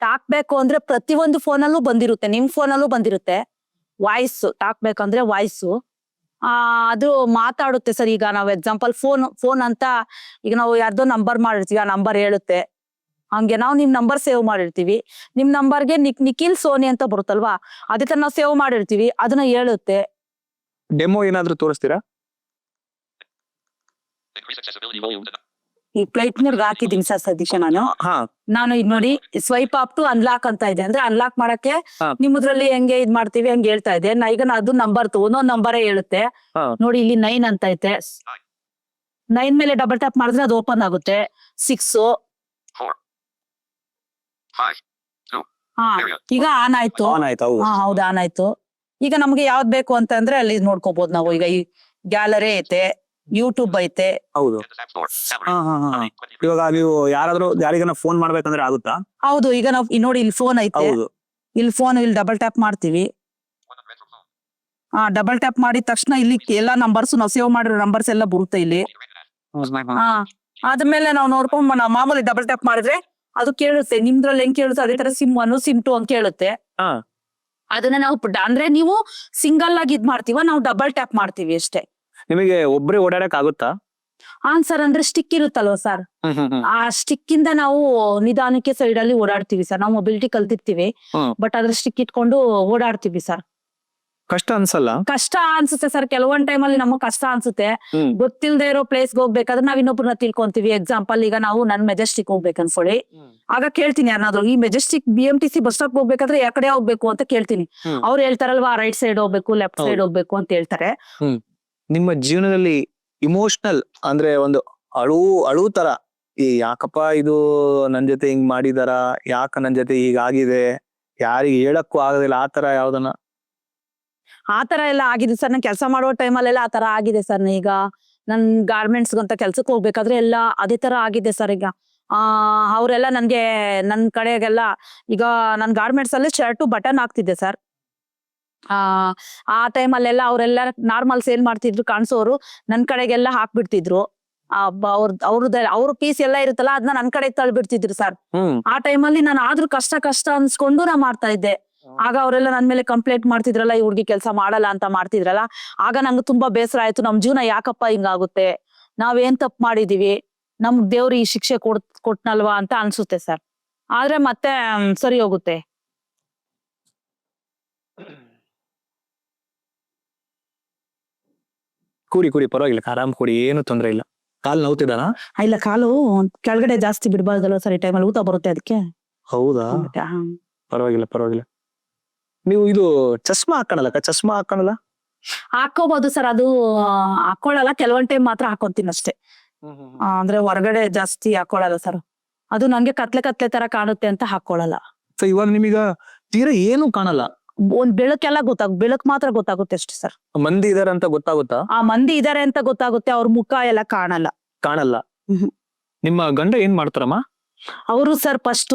ಟಾಕ್ ಬ್ಯಾಕ್ ಅಂದ್ರೆ ಪ್ರತಿಯೊಂದು ಫೋನಲ್ಲೂ ಬಂದಿರುತ್ತೆ ನಿಮ್ ಫೋನಲ್ಲೂ ಬಂದಿರುತ್ತೆ. ವಾಯ್ಸ್ ಹಾಕ್ಬೇಕಂದ್ರೆ ವಾಯ್ಸ್. ಆ ಅದು ಮಾತಾಡುತ್ತೆ ಸರ್. ಈಗ ನಾವು ಎಕ್ಸಾಂಪಲ್ ಫೋನ್ ಫೋನ್ ಅಂತ ಈಗ ನಾವು ಯಾರ್ದೋ ನಂಬರ್ ಮಾಡಿರ್ತೀವಿ ಆ ನಂಬರ್ ಹೇಳುತ್ತೆ. ಹಂಗೆ ನಾವು ನಿಮ್ ನಂಬರ್ ಸೇವ್ ಮಾಡಿರ್ತೀವಿ. ನಿಮ್ ನಂಬರ್ಗೆ ನಿಕ್ ನಿಖಿಲ್ ಸೋನಿ ಅಂತ ಬರುತ್ತಲ್ವಾ? ಅದೇ ತರ ನಾವು ಸೇವ್ ಮಾಡಿರ್ತೀವಿ. ಅದನ್ನ ಹೇಳುತ್ತೆ. ಡೆಮೋ ಏನಾದ್ರೂ ತೋರಿಸ್ತೀರಾ. ಈ ಪ್ಲೇಟ್ ಮೇಲೆ ಹಾಕಿದೀನಿ ಸರ್ ಸದೀಶ ನಾನು. ಹಾ. ನಾನು ಇದ್ ನೋಡಿ ಸ್ವೈಪ್ ಅಪ್ ಟು ಅನ್ಲಾಕ್ ಅಂತ ಇದೆ. ಅಂದ್ರೆ ಅನ್ಲಾಕ್ ಮಾಡಕ್ಕೆ ಹಾ. ನಿಮ್ಮದ್ರಲ್ಲಿ ಹೆಂಗೆ ಇದ್ ಮಾಡ್ತೀವಿ ಹಂಗೆ ಹೇಳ್ತಾ ಇದೆ. ನಾ ಈಗ ನಾ ಅದು ನಂಬರ್ ಒಂದೊಂದ್ ನಂಬರೇ ಹೇಳುತ್ತೆ. ಹಾ. ನೋಡಿ ಇಲ್ಲಿ ನೈನ್ ಅಂತ ಐತೆ. ನೈನ್ ಮೇಲೆ ಡಬಲ್ ಟ್ಯಾಪ್ ಮಾಡಿದ್ರೆ ಅದು ಓಪನ್ ಆಗುತ್ತೆ. ಸಿಕ್ಸ್. Five. ಹಾ. Area. ಈಗ ಆನ್ ಆಯ್ತು. ಆನ್ ಆಯ್ತು ಹೌದು. ಹಾ ಹೌದು ಆನ್ ಆಯ್ತು. ಈಗ ನಮ್ಗೆ ಯಾವ್ದು ಬೇಕು ಅಂತಂದ್ರೆ ಅಲ್ಲಿ ನೋಡ್ಕೋಬಹುದು ನಾವು. ಈಗ ಈ ಗ್ಯಾಲರಿ ಐತೆ. ಯೂಟ್ಯೂಬ್ ಐತೆ. ಹೌದು. ಹಾ ಹಾ ಹಾ. ಇವಾಗ ನೀವು ಯಾರಾದ್ರೂ ಯಾರಿಗಾನ ಫೋನ್ ಮಾಡ್ಬೇಕಂದ್ರೆ ಆಗುತ್ತಾ? ಹೌದು ಈಗ ನಾವು ನೋಡಿ ಇಲ್ಲಿ ಫೋನ್ ಐತೆ. ಹೌದು. ಇಲ್ಲಿ ಫೋನ್ ಇಲ್ಲಿ ಡಬಲ್ ಟ್ಯಾಪ್ ಮಾಡ್ತೀವಿ. ಆ ಡಬಲ್ ಟ್ಯಾಪ್ ಮಾಡಿದ ತಕ್ಷಣ ಇಲ್ಲಿ ಎಲ್ಲಾ ನಂಬರ್ಸ್ ನಾವು ಸೇವ್ ಮಾಡಿರೋ ನಂಬರ್ಸ್ ಎಲ್ಲ ಬರುತ್ತೆ ಇಲ್ಲಿ. ಹಾ ಆದ್ಮೇಲೆ ನಾವು ನೋಡ್ಕೊಂಡ್ ನಾವು ಮಾಮೂಲಿ ಡಬಲ್ ಟ್ಯಾಪ್ ಮಾಡಿದ್ರೆ ಅದು ಕೇಳುತ್ತೆ. ನಿಮ್ದ್ರಲ್ಲಿ ಹೆಂಗ್ ಕೇಳುತ್ತೆ? ಅದೇ ತರ ಸಿಮ್ ಒನ್ ಸಿಮ್ ಟು ಅಂತ ಕೇಳುತ್ತೆ. ಹಾ. ಅದನ್ನ ನಾವು ಪ- ಅಂದ್ರೆ ನೀವು ಸಿಂಗಲ್ ಆಗಿ ಇದ್ ಮಾಡ್ತೀವ ನಾವು ಡಬಲ್ ಟ್ಯಾಪ್ ಮಾಡ್ತೀವಿ ಅಷ್ಟೇ. ನಿಮಗೆ ಒಬ್ರೇ ಓಡಾಡಕ್ ಆಗುತ್ತಾ? ಆನ್ಸರ್ ಅಂದ್ರೆ ಸ್ಟಿಕ್ ಇರುತ್ತಲ್ವ ಸರ್ ಆ ಸ್ಟಿಕ್ ಇಂದ ನಾವು ನಿಧಾನಕ್ಕೆ ಸೈಡ್ ಅಲ್ಲಿ ಓಡಾಡ್ತೀವಿ ಸರ್ ನಾವು ಮೊಬಿಲಿಟಿ ಕಲ್ತಿರ್ತೀವಿ ಬಟ್ ಅದ್ರ ಸ್ಟಿಕ್ ಇಟ್ಕೊಂಡು ಓಡಾಡ್ತೀವಿ ಸರ್ ಕಷ್ಟ ಅನ್ಸಲ್ಲ? ಕಷ್ಟ ಅನ್ಸುತ್ತೆ ಸರ್ ಕೆಲವೊಂದ್ ಟೈಮ್ ಅಲ್ಲಿ ನಮಗ್ ಕಷ್ಟ ಅನ್ಸುತ್ತೆ. ಗೊತ್ತಿಲ್ಲದೆ ಗೊತ್ತಿಲ್ದೇ ಇರೋ ಪ್ಲೇಸ್ಗೆ ಹೋಗ್ಬೇಕಾದ್ರೆ ನಾವ್ ಇನ್ನೊಬ್ರನ್ನ ತಿಳ್ಕೊಂತೀವಿ. ಎಕ್ಸಾಂಪಲ್ ಈಗ ನಾವು ನನ್ ಮೆಜೆಸ್ಟಿಕ್ ಹೋಗ್ಬೇಕು ಅನ್ಕೊಳ್ಳಿ ಆಗ ಕೇಳ್ತೀನಿ ಯಾರನ್ನಾದ್ರು ಈ Majestic B M T C bus stop ಹೋಗ್ಬೇಕಾದ್ರೆ ಯಾವ ಕಡೆ ಹೋಗ್ಬೇಕು ಅಂತ ಕೇಳ್ತೀನಿ. ಅವ್ರು ಹೇಳ್ತಾರಲ್ವಾ ರೈಟ್ ಸೈಡ್ ಹೋಗ್ಬೇಕು ಲೆಫ್ಟ್ ಸೈಡ್. ಹೋಗ್ಬೇಕು ಅಂತ ಹೇಳ್ತಾರೆ. ನಿಮ್ಮ ಜೀವನದಲ್ಲಿ ಇಮೋಷನಲ್ ಅಂದ್ರೆ ಒಂದು ಅಳು ಅಳು ತರ. ಈ ಯಾಕಪ್ಪ ಇದು ನನ್ ಜೊತೆ ಹಿಂಗ್ ಮಾಡಿದಾರ? ಯಾಕ ನನ್ ಜೊತೆ ಹೀಗಾಗಿದೆ ಯಾರಿಗೆ ಹೇಳಕ್ಕೂ ಆಗೋದಿಲ್ಲ. ಆ ತರ ಯಾವ್ದನ್ನ ಆ ತರ ಎಲ್ಲ ಆಗಿದೆ ಸರ್. ನಾನು ಕೆಲಸ ಮಾಡುವ ಟೈಮಲ್ಲೆಲ್ಲ ಆ ತರ ಆಗಿದೆ ಸರ್. ಈಗ ನನ್ ಗಾರ್ಮೆಂಟ್ಸ್ ಅಂತ ಕೆಲ್ಸಕ್ಕೆ ಹೋಗ್ಬೇಕಾದ್ರೆ ಎಲ್ಲ ಅದೇ ತರ ಆಗಿದೆ ಸರ್ ಈಗ. ಆ, ಅವರೆಲ್ಲ ನನ್ಗೆ, ನನ್ ಕಡೆಗೆಲ್ಲ ಈಗ ನನ್ ಗಾರ್ಮೆಂಟ್ಸ್ ಅಲ್ಲಿ ಶರ್ಟು ಬಟನ್ ಹಾಕ್ತಿದ್ದೆ ಸರ್. ಆ ಆ ಟೈಮಲ್ಲೆಲ್ಲ ಅವರೆಲ್ಲ ನಾರ್ಮಲ್ ಸೇಲ್ ಮಾಡ್ತಿದ್ರು ಕಾಣಿಸೋರು ನನ್ ಕಡೆಗೆಲ್ಲ ಹಾಕ್ಬಿಡ್ತಿದ್ರು. ಅವ್ರ ಅವ್ರದ ಅವ್ರ ಪೀಸ್ ಎಲ್ಲ ಇರುತ್ತಲ್ಲ ಅದನ್ನ ನನ್ ಕಡೆ ತಳ್ಬಿಡ್ತಿದ್ರು ಸರ್ ಆ ಟೈಮಲ್ಲಿ ನಾನು ಆದ್ರೂ ಕಷ್ಟ ಕಷ್ಟ ಅನ್ಸ್ಕೊಂಡು ನಾ ಮಾಡ್ತಾ ಇದ್ದೆ. ಆಗ ಅವರೆಲ್ಲ ನನ್ ಮೇಲೆ ಕಂಪ್ಲೇಂಟ್ ಮಾಡ್ತಿದ್ರಲ್ಲ ಈ ಹುಡ್ಗಿ ಕೆಲಸ ಮಾಡಲ್ಲ ಅಂತ ಮಾಡ್ತಿದ್ರಲ್ಲ ಆಗ ನಂಗೆ ತುಂಬಾ ಬೇಸರ ಆಯ್ತು. ನಮ್ ಜೀವನ ಯಾಕಪ್ಪ ಹಿಂಗಾಗುತ್ತೆ? ನಾವೇನ್ ತಪ್ಪು ಮಾಡಿದೀವಿ? ನಮ್ಗ್ ದೇವ್ರು ಈ ಶಿಕ್ಷೆ ಕೊಡ್ ಕೊಟ್ನಲ್ವಾ ಅಂತ ಅನ್ಸುತ್ತೆ ಸರ್ ಆದ್ರೆ ಮತ್ತೆ ಸರಿ ಹೋಗುತ್ತೆ. ಕೂಡಿ ಕೂಡಿ ಪರವಾಗಿಲ್ಲ. ಆರಾಮ್ ಕೂಡಿ ಏನು ತೊಂದ್ರೆ ಇಲ್ಲ. ಕಾಲ್ ನೋವ್ತಿದಾನ ಆ, ಇಲ್ಲ ಕಾಲು ಕೆಳಗಡೆ ಜಾಸ್ತಿ ಬಿಡಬಾರ್ದಲ್ಲ ಸರ್ ಈ ಟೈಮಲ್ಲಿ ಊತ ಬರುತ್ತೆ ಅದಕ್ಕೆ. ಹೌದಾ? ಪರವಾಗಿಲ್ಲ ಪರವಾಗಿಲ್ಲ. ನೀವು ಇದು ಚಸ್ಮಾ ಹಾಕಣಲ್ಲ ಚಸ್ಮಾ ಹಾಕಣಲ್ಲ? ಹಾಕೋಬಹುದು ಸರ್ ಅದು ಆ, ಹಾಕೊಳ್ಳಲ್ಲ. ಕೆಲವೊಂದ್ ಟೈಮ್ ಮಾತ್ರ ಹಾಕೊಂತೀನಿ ಅಷ್ಟೇ. ಆ, ಅಂದ್ರೆ ಹೊರಗಡೆ ಜಾಸ್ತಿ ಹಾಕೊಳ್ಳಲ್ಲ ಸರ್. ಅದು ನಂಗೆ ಕತ್ಲೆ ಕತ್ಲೆ ತರ ಕಾಣುತ್ತೆ ಅಂತ ಹಾಕೊಳ್ಳಲ್ಲ. ಸೊ ಇವಾಗ ನಿಮೀಗ ತೀರಾ ಏನು ಕಾಣಲ್ಲ. ಒಂದ್ ಬೆಳಕೆಲ್ಲ ಗೊತ್ತಾಗ ಬೆಳಕ್ ಮಾತ್ರ ಗೊತ್ತಾಗುತ್ತೆ ಅಷ್ಟೇ ಸರ್. ಮಂದಿ ಇದಾರೆ ಅಂತ ಗೊತ್ತಾಗುತ್ತಾ? ಆ ಮಂದಿ ಇದಾರೆ ಅಂತ ಗೊತ್ತಾಗುತ್ತೆ ಅವ್ರ ಮುಖ ಎಲ್ಲ ಕಾಣಲ್ಲ. ಕಾಣಲ್ಲ. ನಿಮ್ಮ ಗಂಡ ಏನ್ ಮಾಡ್ತಾರಮ್ಮ? ಅವರು ಸರ್ ಫಸ್ಟ್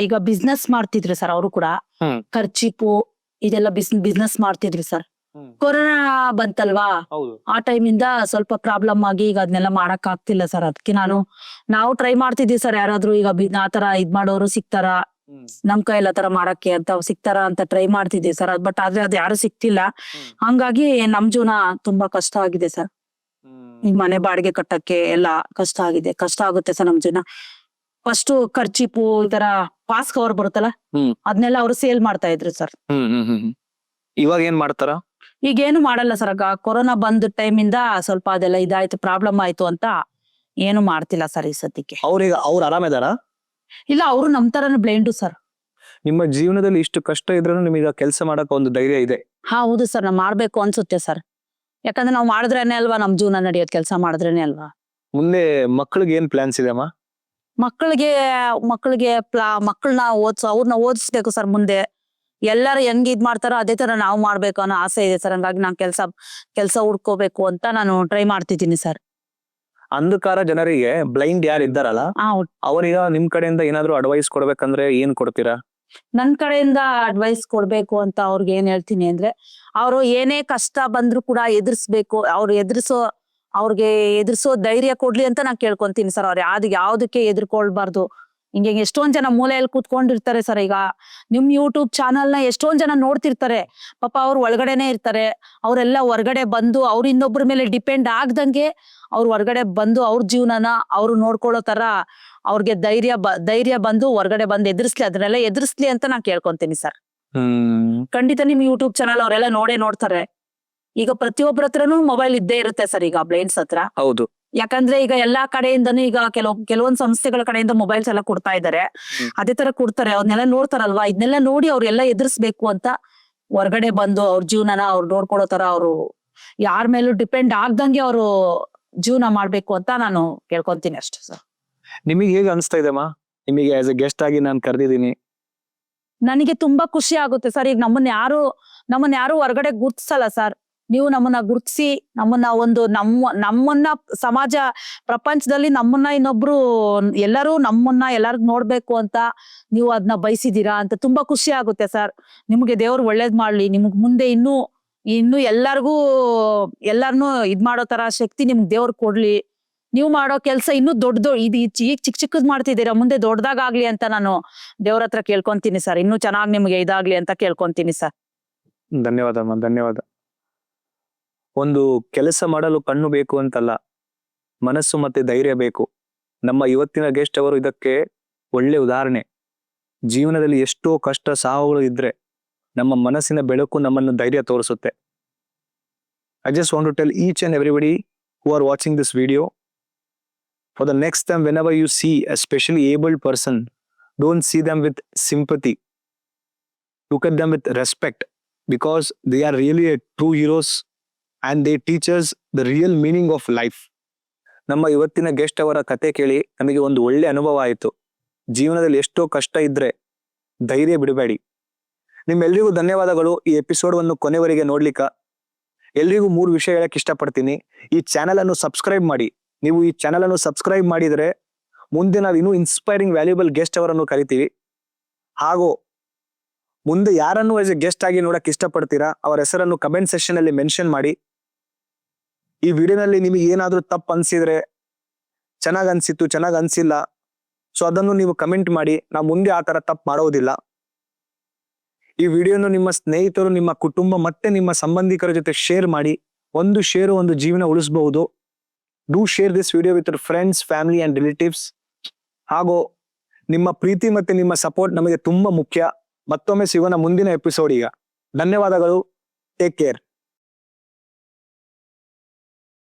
ಈಗ ಬಿಸ್ನೆಸ್ ಮಾಡ್ತಿದ್ರು ಸರ್ ಅವರು ಕೂಡ. ಹ್ಮ್. ಖರ್ಚಿಪು ಇದೆಲ್ಲ ಬಿಸ್ ಬಿಸ್ನೆಸ್ ಮಾಡ್ತಿದ್ರು ಸರ್. ಕೊರೋನಾ ಬಂತಲ್ವಾ? ಹೌದು. ಆ ಟೈಮ್ ಇಂದ ಸ್ವಲ್ಪ ಪ್ರಾಬ್ಲಮ್ ಆಗಿ ಈಗ ಅದನ್ನೆಲ್ಲ ಮಾಡಕ್ ಆಗ್ತಿಲ್ಲ ಸರ್. ಅದಕ್ಕೆ ನಾನು ನಾವು ಟ್ರೈ ಮಾಡ್ತಿದ್ವಿ ಸರ್ ಯಾರಾದ್ರೂ ಈಗ ಬಿ- ಆ ತರ ಇದ್ ಮಾಡೋರು ಸಿಗ್ತಾರ? ನಮ್ ಕೈಯಲ್ಲಿ ಆತರ ಮಾಡಕ್ಕೆ ಅಂತ ಸಿಗ್ತಾರ ಅಂತ ಟ್ರೈ ಮಾಡ್ತಿದ್ದೆ ಸರ್ ಬಟ್ ಆದ್ರೆ ಅದ್ ಯಾರು ಸಿಕ್ತಿಲ್ಲ. ಹಂಗಾಗಿ ನಮ್ ಜೀವನ ತುಂಬಾ ಕಷ್ಟ ಆಗಿದೆ ಸರ್ ಈ ಮನೆ ಬಾಡಿಗೆ ಕಟ್ಟಕ್ಕೆ ಎಲ್ಲ ಕಷ್ಟ ಆಗಿದೆ. ಕಷ್ಟ ಆಗುತ್ತೆ ಸರ್ ನಮ್ ಜೀವನ. ಫಸ್ಟ್ ಖರ್ಚಿಪು ಈ ತರ ಪಾಸ್ ಕವರ್ ಬರುತ್ತಲ್ಲ? ಹ್ಮ್. ಅದನ್ನೆಲ್ಲ ಅವ್ರು ಸೇಲ್ ಮಾಡ್ತಾ ಇದ್ರು ಸರ್ ಹ್ಮ್ ಹ್ಮ್ ಹ್ಮ್ ಹ್ಮ್. ಇವಾಗ ಏನ್ ಮಾಡ್ತಾರ? ಈಗ ಏನು ಮಾಡಲ್ಲ ಸರ್ ಆಗ ಕೊರೋನಾ ಬಂದ ಟೈಮ್ ಇಂದ ಸ್ವಲ್ಪ ಅದೆಲ್ಲ ಇದಾಯ್ತು ಪ್ರಾಬ್ಲಮ್ ಆಯ್ತು ಅಂತ ಏನು ಮಾಡ್ತಿಲ್ಲ ಸರ್ ಈ ಸದ್ಯಕ್ಕೆ. ಅವ್ರೀಗ ಅವ್ರು ಆರಾಮಿದಾರ ಇಲ್ಲ ಅವರು ನಮ್ ತರನೇ ಬ್ಲೈಂಡು ಸರ್ ನಿಮ್ಮ ಜೀವನದಲ್ಲಿ ಇಷ್ಟು ಕಷ್ಟ ಇದ್ರೂ ನಿಮಗೆ ಕೆಲಸ ಮಾಡಕ್ ಒಂದು ಧೈರ್ಯ ಇದೆ. ಹಾ ಹೌದು ಸರ್ ನಾವ್ ಮಾಡ್ಬೇಕು ಅನ್ಸುತ್ತೆ ಸರ್ ಯಾಕಂದ್ರೆ ನಾವ್ ಮಾಡಿದ್ರೇನೆ ಅಲ್ವಾ ನಮ್ ಜೀವನ ನಡೆಯೋದ್ ಕೆಲಸ ಮಾಡಿದ್ರೇನೆ ಅಲ್ವಾ? ಮುಂದೆ ಮಕ್ಕಳಿಗೆ ಏನ್ ಪ್ಲಾನ್ಸ್ ಇದೆ ಅಮ್ಮ? ಮಕ್ಕಳಿಗೆ ಮಕ್ಕಳಿಗೆ ಪ್ಲಾ ಮಕ್ಕಳನ್ನ ಓದ್ಸ ಅವ್ರನ್ನ ಓದಿಸ್ಬೇಕು ಸರ್ ಮುಂದೆ. ಎಲ್ಲರೂ ಹೆಂಗ್ ಇದ್ ಮಾಡ್ತಾರೋ ಅದೇ ತರ ನಾವು ಮಾಡ್ಬೇಕು ಅನ್ನೋ ಆಸೆ ಇದೆ ಸರ್ ಹಂಗಾಗಿ ನಾನ್ ಕೆಲ್ಸ ಕೆಲಸ ಹುಡ್ಕೋಬೇಕು ಅಂತ ನಾನು ಟ್ರೈ ಮಾಡ್ತಿದ್ದೀನಿ ಸರ್ ಅಂಧಕಾರ ಜನರಿಗೆ ಬ್ಲೈಂಡ್ ಯಾರು ಇದ್ದಾರಲ್ಲ ಅವರಿಗ ಅವರಿಗೆ ನಿಮ್ ಕಡೆಯಿಂದ ಏನಾದ್ರು ಅಡ್ವೈಸ್ ಕೊಡ್ಬೇಕಂದ್ರೆ ಏನ್ ಕೊಡ್ತೀರಾ? ನನ್ ಕಡೆಯಿಂದ ಅಡ್ವೈಸ್ ಕೊಡ್ಬೇಕು ಅಂತ ಅವ್ರಿಗೆ ಏನ್ ಹೇಳ್ತೀನಿ ಅಂದ್ರೆ ಅವರು ಏನೇ ಕಷ್ಟ ಬಂದ್ರು ಕೂಡ ಎದುರಿಸ್ಬೇಕು ಅವ್ರು ಎದುರಿಸೋ ಅವ್ರಿಗೆ ಎದುರಿಸೋ ಧೈರ್ಯ ಕೊಡ್ಲಿ ಅಂತ ನಾನ್ ಕೇಳ್ಕೊಂತೀನಿ ಸರ್ ಅವ್ರ. ಯಾವ್ದು ಯಾವ್ದಕ್ಕೆ ಎದುರ್ಕೊಳ್ಬಾರ್ದು. ಹಿಂಗೆ ಎಷ್ಟೊಂದ್ ಜನ ಮೂಲೆಯಲ್ಲಿ ಕೂತ್ಕೊಂಡಿರ್ತಾರೆ ಸರ್ ಈಗ. ನಿಮ್ ಯೂಟ್ಯೂಬ್ ಚಾನಲ್ನ ಎಷ್ಟೊಂದ್ ಜನ ನೋಡ್ತಿರ್ತಾರೆ. ಪಾಪ ಅವ್ರು ಒಳಗಡೆನೆ ಇರ್ತಾರೆ. ಅವರೆಲ್ಲ ಹೊರ್ಗಡೆ ಬಂದು ಅವ್ರ ಇನ್ನೊಬ್ರ ಮೇಲೆ ಡಿಪೆಂಡ್ ಆಗ್ದಂಗೆ ಅವ್ರು ಹೊರಗಡೆ ಬಂದು ಅವ್ರ ಜೀವನನ ಅವ್ರು ನೋಡ್ಕೊಳ್ಳೋ ತರ ಅವ್ರಿಗೆ ಧೈರ್ಯ ಬ ಧೈರ್ಯ ಬಂದು ಹೊರ್ಗಡೆ ಬಂದು ಎದುರಿಸ್ಲಿ ಅದನ್ನೆಲ್ಲ ಎದುರಿಸ್ಲಿ ಅಂತ ನಾನ್ ಕೇಳ್ಕೊಂತೀನಿ ಸರ್. ಹ್ಮ್. ಖಂಡಿತ ನಿಮ್ ಯೂಟ್ಯೂಬ್ ಚಾನಲ್ ಅವರೆಲ್ಲ ನೋಡೇ ನೋಡ್ತಾರೆ. ಈಗ ಪ್ರತಿಯೊಬ್ಬರ ಹತ್ರನೂ ಮೊಬೈಲ್ ಇದ್ದೇ ಇರುತ್ತೆ ಸರ್ ಈಗ ಬ್ಲೈಂಡ್ಸ್ ಹತ್ರ. ಹೌದು. ಯಾಕಂದ್ರೆ ಈಗ ಎಲ್ಲಾ ಕಡೆಯಿಂದನೂ ಈಗ ಕೆಲವ್ ಕೆಲವೊಂದ್ ಸಂಸ್ಥೆಗಳ ಕಡೆಯಿಂದ ಮೊಬೈಲ್ಸ್ ಎಲ್ಲ ಕೊಡ್ತಾ ಇದಾರೆ. ಅದೇ ತರ ಕೊಡ್ತಾರೆ ಅವ್ರನ್ನೆಲ್ಲ ನೋಡ್ತಾರಲ್ವಾ? ಇದನ್ನೆಲ್ಲ ನೋಡಿ ಅವ್ರೆಲ್ಲ ಎದುರಿಸ್ಬೇಕು ಅಂತ ಹೊರ್ಗಡೆ ಬಂದು ಅವ್ರ ಜೀವನನ ಅವ್ರು ನೋಡ್ಕೊಳ್ಳೋ ತರ ಅವರು ಯಾರ ಮೇಲೂ ಡಿಪೆಂಡ್ ಆಗ್ದಂಗೆ ಅವರು ಜೀವನ ಮಾಡ್ಬೇಕು ಅಂತ ನಾನು ಕೇಳ್ಕೊಂತೀನಿ ಅಷ್ಟೇ ಸರ್. ನಿಮಗೆ ಹೇಗೆ ಅನ್ಸ್ತಾ ಇದೆಮ್ಮ ನಿಮಗೆ ಆಸ್ ಎ ಗೆಸ್ಟ್ ಆಗಿ ನಾನು ಕರೆದಿದ್ದೀನಿ. ನನಗೆ ತುಂಬಾ ಖುಷಿ ಆಗುತ್ತೆ ಸರ್. ಈಗ ನಮ್ಮನ್ನ ಯಾರು ನಮ್ಮನ್ನ ಯಾರು ಹೊರಗಡೆ ಗುರ್ತಿಸಲ್ಲ ಸರ್. ನೀವು ನಮ್ಮನ್ನ ಗುರುತಿಸಿ, ನಮ್ಮನ್ನ ಒಂದು ನಮ್ಮ, ನಮ್ಮನ್ನ ಸಮಾಜ, ಪ್ರಪಂಚದಲ್ಲಿ ನಮ್ಮನ್ನ ಇನ್ನೊಬ್ರು ಎಲ್ಲರೂ ನಮ್ಮನ್ನ ಎಲ್ಲಾರ್ಗ್ ನೋಡ್ಬೇಕು ಅಂತ ನೀವು ಅದನ್ನ ಬಯಸಿದೀರಾ ಅಂತ ತುಂಬಾ ಖುಷಿ ಆಗುತ್ತೆ ಸರ್. ನಿಮ್ಗೆ ದೇವ್ರು ಒಳ್ಳೇದ್ ಮಾಡ್ಲಿ. ನಿಮ್ಗ್ ಮುಂದೆ ಇನ್ನೂ, ಇನ್ನು ಎಲ್ಲಾರ್ಗೂ, ಎಲ್ಲಾರ್ನು ಇದ್ ಮಾಡೋ ತರ ಶಕ್ತಿ ನಿಮ್ಗ್ ದೇವ್ರು ಕೊಡ್ಲಿ. ನೀವು ಮಾಡೋ ಕೆಲಸ ಇನ್ನೂ ದೊಡ್ಡ ದೊಡ್ಡ ಇದು ಈಗ ಚಿಕ್ಕ ಚಿಕ್ಕದ್ ಮಾಡ್ತಿದ್ದೀರಾ, ಮುಂದೆ ದೊಡ್ಡದಾಗ್ಲಿ ಅಂತ ನಾನು ದೇವ್ರ ಹತ್ರ ಕೇಳ್ಕೊಂತೀನಿ ಸರ್. ಇನ್ನು ಚೆನ್ನಾಗಿ ನಿಮ್ಗೆ ಇದಾಗ್ಲಿ ಅಂತ ಕೇಳ್ಕೊಂತೀನಿ ಸರ್. ಧನ್ಯವಾದ ಧನ್ಯವಾದ. ಒಂದು ಕೆಲಸ ಮಾಡಲು ಕಣ್ಣು ಬೇಕು ಅಂತಲ್ಲ, ಮನಸ್ಸು ಮತ್ತೆ ಧೈರ್ಯ ಬೇಕು. ನಮ್ಮ ಇವತ್ತಿನ ಗೆಸ್ಟ್ ಅವರು ಇದಕ್ಕೆ ಒಳ್ಳೆ ಉದಾಹರಣೆ. ಜೀವನದಲ್ಲಿ ಎಷ್ಟೋ ಕಷ್ಟ ಸಾವುಗಳು ಇದ್ರೆ ನಮ್ಮ ಮನಸ್ಸಿನ ಬೆಳಕು ನಮ್ಮನ್ನು ಧೈರ್ಯ ತೋರಿಸುತ್ತೆ. I just want to tell each and everybody who are watching this video for the next time whenever you see a specially abled person don't see them with sympathy look at them with respect, because they are a heroes heroes. And they teachers the real meaning of life. ನಮ್ಮ ಇವತ್ತಿನ ಗೆಸ್ಟ್ ಅವರ ಕತೆ ಕೇಳಿ ನಮಗೆ ಒಂದು ಒಳ್ಳೆ ಅನುಭವ ಆಯಿತು. ಜೀವನದಲ್ಲಿ ಎಷ್ಟೋ ಕಷ್ಟ ಇದ್ರೆ ಧೈರ್ಯ ಬಿಡಬೇಡಿ. ನಿಮ್ಮೆಲ್ರಿಗೂ ಧನ್ಯವಾದಗಳು ಈ ಎಪಿಸೋಡನ್ನು ಕೊನೆವರೆಗೆ ನೋಡ್ಲಿಕ್ಕ. ಎಲ್ರಿಗೂ ಮೂರು ವಿಷಯ ಹೇಳಕ್ ಇಷ್ಟಪಡ್ತೀನಿ. ಈ ಚಾನಲ್ ಅನ್ನು ಸಬ್ಸ್ಕ್ರೈಬ್ ಮಾಡಿ. ನೀವು ಈ ಚಾನಲ್ ಅನ್ನು ಸಬ್ಸ್ಕ್ರೈಬ್ ಮಾಡಿದರೆ ಮುಂದೆ ನಾವು ಇನ್ನೂ ಇನ್ಸ್ಪೈರಿಂಗ್ ವ್ಯಾಲ್ಯೂಬಲ್ ಗೆಸ್ಟ್ ಅವರನ್ನು ಕರಿತೀವಿ. ಹಾಗೂ ಮುಂದೆ ಯಾರನ್ನು ಆಸ್ ಎ ಗೆಸ್ಟ್ ಆಗಿ ನೋಡಕ್ ಇಷ್ಟಪಡ್ತೀರಾ, ಅವರ ಹೆಸರನ್ನು ಕಮೆಂಟ್ ಸೆಕ್ಷನ್ ಅಲ್ಲಿ ಮೆನ್ಷನ್ ಮಾಡಿ. ಈ ವಿಡಿಯೋನಲ್ಲಿ ನಿಮಗೆ ಏನಾದರೂ ತಪ್ಪು ಅನ್ಸಿದ್ರೆ ಚೆನ್ನಾಗಿ ಅನ್ಸಿತ್ತು, ಚೆನ್ನಾಗಿ ಅನಿಸಿಲ್ಲ ಸೊ ಅದನ್ನು ನೀವು ಕಮೆಂಟ್ ಮಾಡಿ. ನಾವು ಮುಂದೆ ಆ ತರ ತಪ್ಪು ಮಾಡೋದಿಲ್ಲ. ಈ ವಿಡಿಯೋನು ನಿಮ್ಮ ಸ್ನೇಹಿತರು, ನಿಮ್ಮ ಕುಟುಂಬ ಮತ್ತೆ ನಿಮ್ಮ ಸಂಬಂಧಿಕರ ಜೊತೆ ಶೇರ್ ಮಾಡಿ. ಒಂದು ಶೇರು ಒಂದು ಜೀವನ ಉಳಿಸಬಹುದು. Do share this video with friends family and relatives ಹಾಗೂ ನಿಮ್ಮ ಪ್ರೀತಿ ಮತ್ತೆ ನಿಮ್ಮ ಸಪೋರ್ಟ್ ನಮಗೆ ತುಂಬಾ ಮುಖ್ಯ. ಮತ್ತೊಮ್ಮೆ ಸಿಗೋಣ ಮುಂದಿನ ಎಪಿಸೋಡ್ ಈಗ. ಧನ್ಯವಾದಗಳು. Take care